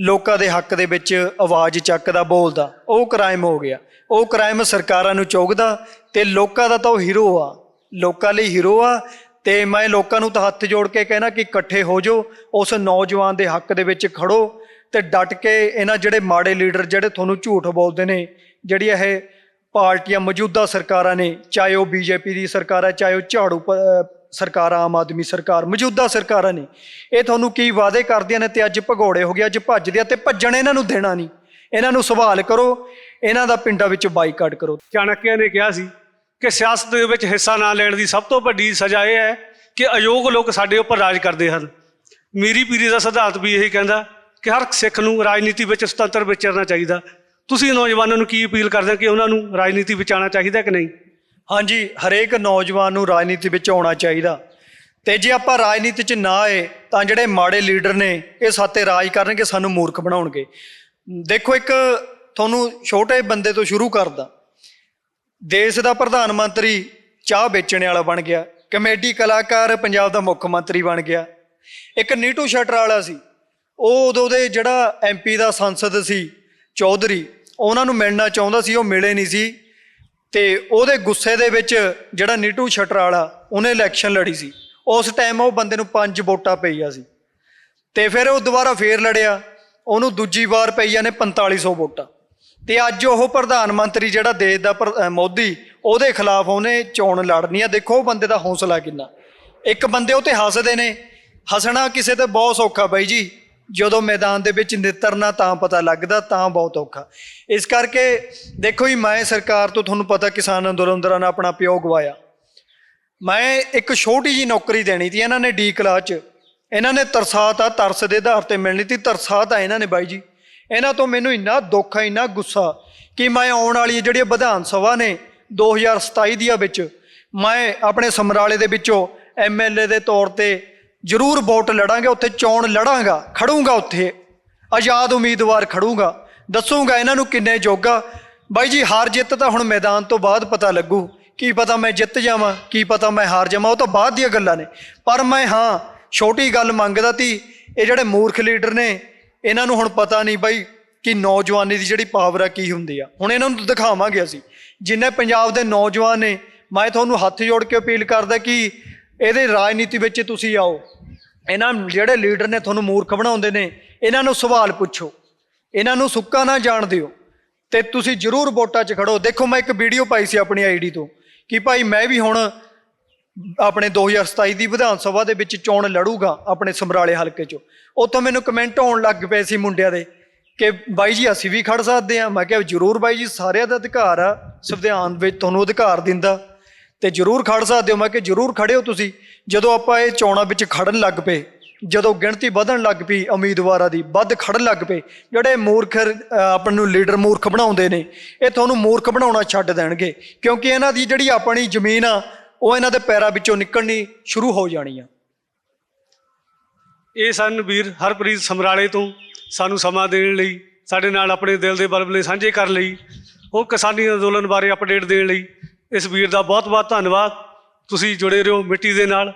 ਲੋਕਾਂ ਦੇ ਹੱਕ ਦੇ ਵਿੱਚ ਆਵਾਜ਼ ਚੱਕਦਾ ਬੋਲਦਾ। ਉਹ ਕ੍ਰਾਈਮ ਹੋ ਗਿਆ। ਉਹ ਕ੍ਰਾਈਮ ਸਰਕਾਰਾਂ ਨੂੰ ਚੁੱਕਦਾ ਤੇ ਲੋਕਾਂ ਦਾ ਤਾਂ ਉਹ ਹੀਰੋ ਆ। ਲੋਕਾਂ ਲਈ ਹੀਰੋ ਆ ਤੇ ਮੈਂ ਲੋਕਾਂ ਨੂੰ ਤਾਂ ਹੱਥ ਜੋੜ ਕੇ ਕਹਿਣਾ ਕਿ ਇਕੱਠੇ ਹੋ ਜਾਓ ਉਸ ਨੌਜਵਾਨ ਦੇ ਹੱਕ ਦੇ ਵਿੱਚ ਖੜੋ। ਤੇ ਡਟ ਕੇ ਇਹਨਾਂ ਜਿਹੜੇ ਮਾੜੇ ਲੀਡਰ ਜਿਹੜੇ ਤੁਹਾਨੂੰ ਝੂਠ ਬੋਲਦੇ ਨੇ, ਜਿਹੜੀ ਇਹ ਪਾਰਟੀਆਂ ਮੌਜੂਦਾ ਸਰਕਾਰਾਂ ਨੇ, ਚਾਹੇ ਉਹ ਬੀਜੇਪੀ ਦੀ ਸਰਕਾਰ ਹੈ, ਚਾਹੇ ਉਹ ਝਾੜੂ ਪ- ਅਹ ਸਰਕਾਰ, ਆਮ ਆਦਮੀ ਸਰਕਾਰ, ਮੌਜੂਦਾ ਸਰਕਾਰਾਂ ਨੇ, ਇਹ ਤੁਹਾਨੂੰ ਕੀ ਵਾਅਦੇ ਕਰਦੀਆਂ ਨੇ ਤੇ ਅੱਜ ਭਗੌੜੇ ਹੋ ਗਏ, ਅੱਜ ਭੱਜਦੇ ਆ ਤੇ ਭੱਜਣ ਇਹਨਾਂ ਨੂੰ ਦੇਣਾ ਨਹੀਂ। ਇਹਨਾਂ ਨੂੰ ਸਵਾਲ ਕਰੋ, ਇਹਨਾਂ ਦਾ ਪਿੰਡਾਂ ਵਿੱਚ ਬਾਈਕਾਟ ਕਰੋ। ਚਾਣਕਿਆ ਨੇ ਕਿਹਾ ਸੀ ਕਿ ਸਿਆਸਤ ਦੇ ਵਿੱਚ ਹਿੱਸਾ ਨਾ ਲੈਣ ਦੀ ਸਭ ਤੋਂ ਵੱਡੀ ਸਜ਼ਾ ਇਹ ਹੈ ਕਿ ਅਯੋਗ ਲੋਕ ਸਾਡੇ ਉੱਪਰ ਰਾਜ ਕਰਦੇ ਹਨ। ਮੀਰੀ ਪੀਰੀ ਦਾ ਸਿਧਾਂਤ ਵੀ ਇਹੀ ਕਹਿੰਦਾ ਕਿ ਹਰ ਸਿੱਖ ਨੂੰ ਰਾਜਨੀਤੀ ਵਿੱਚ ਸੁਤੰਤਰ ਵਿਚਰਨਾ ਚਾਹੀਦਾ। ਤੁਸੀਂ ਨੌਜਵਾਨਾਂ ਨੂੰ ਕੀ ਅਪੀਲ ਕਰਦੇ ਹੋ ਕਿ ਉਹਨਾਂ ਨੂੰ ਰਾਜਨੀਤੀ ਵਿੱਚ ਆਉਣਾ ਚਾਹੀਦਾ ਕਿ ਨਹੀਂ? ਹਾਂਜੀ, ਹਰੇਕ ਨੌਜਵਾਨ ਨੂੰ ਰਾਜਨੀਤੀ ਵਿੱਚ ਆਉਣਾ ਚਾਹੀਦਾ। ਤੇ ਜੇ ਆਪਾਂ ਰਾਜਨੀਤੀ 'ਚ ਨਾ ਆਏ, ਤਾਂ ਜਿਹੜੇ ਮਾੜੇ ਲੀਡਰ ਨੇ, ਇਹ ਸਾਤੇ ਰਾਜ ਕਰਨਗੇ, ਸਾਨੂੰ ਮੂਰਖ ਬਣਾਉਣਗੇ। ਦੇਖੋ ਇੱਕ ਤੁਹਾਨੂੰ ਛੋਟੇ ਬੰਦੇ ਤੋਂ ਸ਼ੁਰੂ ਕਰਦਾ। ਦੇਸ਼ ਦਾ ਪ੍ਰਧਾਨ ਮੰਤਰੀ ਚਾਹ ਵੇਚਣ ਵਾਲਾ ਬਣ ਗਿਆ। ਕਮੇਡੀ ਕਲਾਕਾਰ ਪੰਜਾਬ ਦਾ ਮੁੱਖ ਮੰਤਰੀ ਬਣ ਗਿਆ। ਇੱਕ ਨੀਟੂ ਸ਼ਟਰ ਵਾਲਾ ਸੀ। ਉਹ ਉਦੋਂ ਦੇ ਜਿਹੜਾ ਐਮਪੀ ਦਾ ਸੰਸਦ ਸੀ, ਚੌਧਰੀ, ਉਹਨਾਂ ਨੂੰ ਮਿਲਣਾ ਚਾਹੁੰਦਾ ਸੀ, ਉਹ ਮਿਲੇ ਨਹੀਂ ਸੀ। ਤੇ ਉਹਦੇ ਗੁੱਸੇ ਦੇ ਵਿੱਚ ਜਿਹੜਾ ਨੀਟੂ ਸ਼ਟਰ ਉਹਨੇ ਇਲੈਕਸ਼ਨ ਲੜੀ ਸੀ। ਉਸ ਟਾਈਮ ਉਹ ਬੰਦੇ ਨੂੰ ਪੰਜ ਵੋਟਾਂ ਪਈਆਂ ਸੀ। ਤੇ ਫਿਰ ਉਹ ਦੁਬਾਰਾ ਫੇਰ ਲੜਿਆ। ਉਹਨੂੰ ਦੂਜੀ ਵਾਰ ਪਈਆਂ ਨੇ 4500 ਵੋਟਾਂ। ਤੇ ਅੱਜ ਉਹ ਪ੍ਰਧਾਨ ਮੰਤਰੀ ਜਿਹੜਾ ਦੇਸ਼ ਦਾ ਪ੍ਰ- ਮੋਦੀ, ਉਹਦੇ ਖਿਲਾਫ ਉਹਨੇ ਚੋਣ ਲੜਨੀ ਆ। ਦੇਖੋ ਉਹ ਬੰਦੇ ਦਾ ਹੌਸਲਾ ਕਿੰਨਾ। ਇੱਕ ਬੰਦੇ ਉਹ ਤੇ ਹੱਸਦੇ ਨੇ। ਹੱਸਣਾ ਕਿਸੇ ਤੇ ਬਹੁਤ ਸੌਖਾ ਬਾਈ ਜੀ। ਜਦੋਂ ਮੈਦਾਨ ਦੇ ਵਿੱਚ ਨਿਤਰਨਾ ਤਾਂ ਪਤਾ ਲੱਗਦਾ, ਤਾਂ ਬਹੁਤ ਔਖਾ। ਇਸ ਕਰਕੇ ਦੇਖੋ ਜੀ, ਮੈਂ ਸਰਕਾਰ ਤੋਂ ਤੁਹਾਨੂੰ ਪਤਾ ਕਿਸਾਨ ਅੰਦੋਲਨ ਦੌਰਾਨ ਆਪਣਾ ਪਿਓ ਗਵਾਇਆ। ਮੈਂ ਇੱਕ ਛੋਟੀ ਜੀ ਨੌਕਰੀ ਦੇਣੀ ਸੀ, ਇਹਨਾਂ ਨੇ ਡੀ ਕਲਾਸ ਚ। ਇਹਨਾਂ ਨੇ ਤਰਸਾਤ ਆ, ਤਰਸ ਦੇ ਆਧਾਰ ਤੇ ਮਿਲਣੀ ਸੀ, ਤਰਸਾਤ ਆ ਇਹਨਾਂ ਨੇ ਬਾਈ ਜੀ। ਇਹਨਾਂ ਤੋਂ ਮੈਨੂੰ ਇੰਨਾ ਦੁੱਖ ਆ, ਇੰਨਾ ਗੁੱਸਾ ਕਿ ਮੈਂ ਆਉਣ ਵਾਲੀ ਜਿਹੜੀ ਵਿਧਾਨ ਸਭਾ ਨੇ 2027 ਦੀਆਂ ਵਿੱਚ, ਮੈਂ ਆਪਣੇ ਸਮਰਾਲੇ ਦੇ ਵਿੱਚੋਂ ਐਮਐਲਏ ਦੇ ਤੌਰ ਤੇ ਜ਼ਰੂਰ ਵੋਟ ਲੜਾਂਗੇ, ਉੱਥੇ ਚੋਣ ਲੜਾਂਗਾ, ਖੜੂੰਗਾ ਉੱਥੇ। ਆਜ਼ਾਦ ਉਮੀਦਵਾਰ ਖੜੂੰਗਾ। ਦੱਸੂਗਾ ਇਹਨਾਂ ਨੂੰ ਕਿੰਨੇ ਜੋਗਾ। ਬਾਈ ਜੀ, ਹਾਰ ਜਿੱਤ ਤਾਂ ਹੁਣ ਮੈਦਾਨ ਤੋਂ ਬਾਅਦ ਪਤਾ ਲੱਗੂ। ਕੀ ਪਤਾ ਮੈਂ ਜਿੱਤ ਜਾਵਾਂ, ਕੀ ਪਤਾ ਮੈਂ ਹਾਰ ਜਾਵਾਂ, ਉਹ ਤਾਂ ਬਾਅਦ ਦੀਆਂ ਗੱਲਾਂ ਨੇ। ਪਰ ਮੈਂ ਹਾਂ, ਛੋਟੀ ਗੱਲ ਮੰਗਦਾ ਤੀ, ਇਹ ਜਿਹੜੇ ਮੂਰਖ ਲੀਡਰ ਨੇ, ਇਹਨਾਂ ਨੂੰ ਹੁਣ ਪਤਾ ਨਹੀਂ ਬਾਈ ਕਿ ਨੌਜਵਾਨੀ ਦੀ ਜਿਹੜੀ ਪਾਵਰ ਆ ਕੀ ਹੁੰਦੀ ਆ। ਹੁਣ ਇਹਨਾਂ ਨੂੰ ਦਿਖਾਵਾਂਗੇ ਅਸੀਂ। ਜਿੰਨੇ ਪੰਜਾਬ ਦੇ ਨੌਜਵਾਨ ਨੇ, ਮੈਂ ਤੁਹਾਨੂੰ ਹੱਥ ਜੋੜ ਕੇ ਅਪੀਲ ਕਰਦਾ ਕਿ ਇਹਦੇ ਰਾਜਨੀਤੀ ਵਿੱਚ ਤੁਸੀਂ ਆਓ। ਇਹਨਾਂ ਜਿਹੜੇ ਲੀਡਰ ਨੇ ਤੁਹਾਨੂੰ ਮੂਰਖ ਬਣਾਉਂਦੇ ਨੇ, ਇਹਨਾਂ ਨੂੰ ਸਵਾਲ ਪੁੱਛੋ। ਇਹਨਾਂ ਨੂੰ ਸੁੱਕਾ ਨਾ ਜਾਣ ਦਿਓ। ਤੇ ਤੁਸੀਂ ਜ਼ਰੂਰ ਵੋਟਾਂ 'ਚ ਖੜੋ। ਦੇਖੋ, ਮੈਂ ਇੱਕ ਵੀਡੀਓ ਪਾਈ ਸੀ ਆਪਣੀ ਆਈਡੀ ਤੋਂ ਕਿ ਭਾਈ ਮੈਂ ਵੀ ਹੁਣ ਆਪਣੇ 2027 ਦੀ ਵਿਧਾਨ ਸਭਾ ਦੇ ਵਿੱਚ ਚੋਣ ਲੜੂਗਾ ਆਪਣੇ ਸਮਰਾਲੇ ਹਲਕੇ 'ਚੋਂ। ਉੱਥੋਂ ਮੈਨੂੰ ਕਮੈਂਟ ਆਉਣ ਲੱਗ ਪਏ ਸੀ ਮੁੰਡਿਆਂ ਦੇ ਕਿ ਬਾਈ ਜੀ, ਅਸੀਂ ਵੀ ਖੜ ਸਕਦੇ ਹਾਂ। ਮੈਂ ਕਿਹਾ ਜ਼ਰੂਰ ਬਾਈ ਜੀ, ਸਾਰਿਆਂ ਦਾ ਅਧਿਕਾਰ ਆ। ਸੰਵਿਧਾਨ ਵਿੱਚ ਤੁਹਾਨੂੰ ਅਧਿਕਾਰ ਦਿੰਦਾ। ਤੇ ਜ਼ਰੂਰ ਖੜ ਸਕਦੇ ਹੋ। ਮੈਂ ਕਿ ਜ਼ਰੂਰ ਖੜੇ ਹੋ ਤੁਸੀਂ। ਜਦੋਂ ਆਪਾਂ ਇਹ ਚੋਣਾਂ ਵਿੱਚ ਖੜਨ ਲੱਗ ਪਏ, ਜਦੋਂ ਗਿਣਤੀ ਵਧਣ ਲੱਗ ਪਈ ਉਮੀਦਵਾਰਾਂ ਦੀ, ਵੱਧ ਖੜਨ ਲੱਗ ਪਏ, ਜਿਹੜੇ ਮੂਰਖ ਆਪਣ ਨੂੰ ਲੀਡਰ ਮੂਰਖ ਬਣਾਉਂਦੇ ਨੇ, ਇਹ ਤੁਹਾਨੂੰ ਮੂਰਖ ਬਣਾਉਣਾ ਛੱਡ ਦੇਣਗੇ। ਕਿਉਂਕਿ ਇਹਨਾਂ ਦੀ ਜਿਹੜੀ ਆਪਣੀ ਜ਼ਮੀਨ ਆ, ਉਹ ਇਹਨਾਂ ਦੇ ਪੈਰਾਂ ਵਿੱਚੋਂ ਨਿਕਲਣੀ ਸ਼ੁਰੂ ਹੋ ਜਾਣੀ ਆ। ਇਹ ਸਨ ਵੀਰ ਹਰਪ੍ਰੀਤ ਸਮਰਾਲੇ ਤੋਂ ਸਾਨੂੰ ਸਮਾਂ ਦੇਣ ਲਈ, ਸਾਡੇ ਨਾਲ ਆਪਣੇ ਦਿਲ ਦੇ ਬਲਬਲੇ ਸਾਂਝੇ ਕਰਨ ਲਈ ਉਹ ਕਿਸਾਨੀ ਅੰਦੋਲਨ ਬਾਰੇ ਅਪਡੇਟ ਦੇਣ ਲਈ। ਇਸ ਵੀਰ ਦਾ ਬਹੁਤ ਬਹੁਤ ਧੰਨਵਾਦ। ਤੁਸੀਂ ਜੁੜੇ ਰਹੋ ਮਿੱਟੀ ਦੇ ਨਾਲ।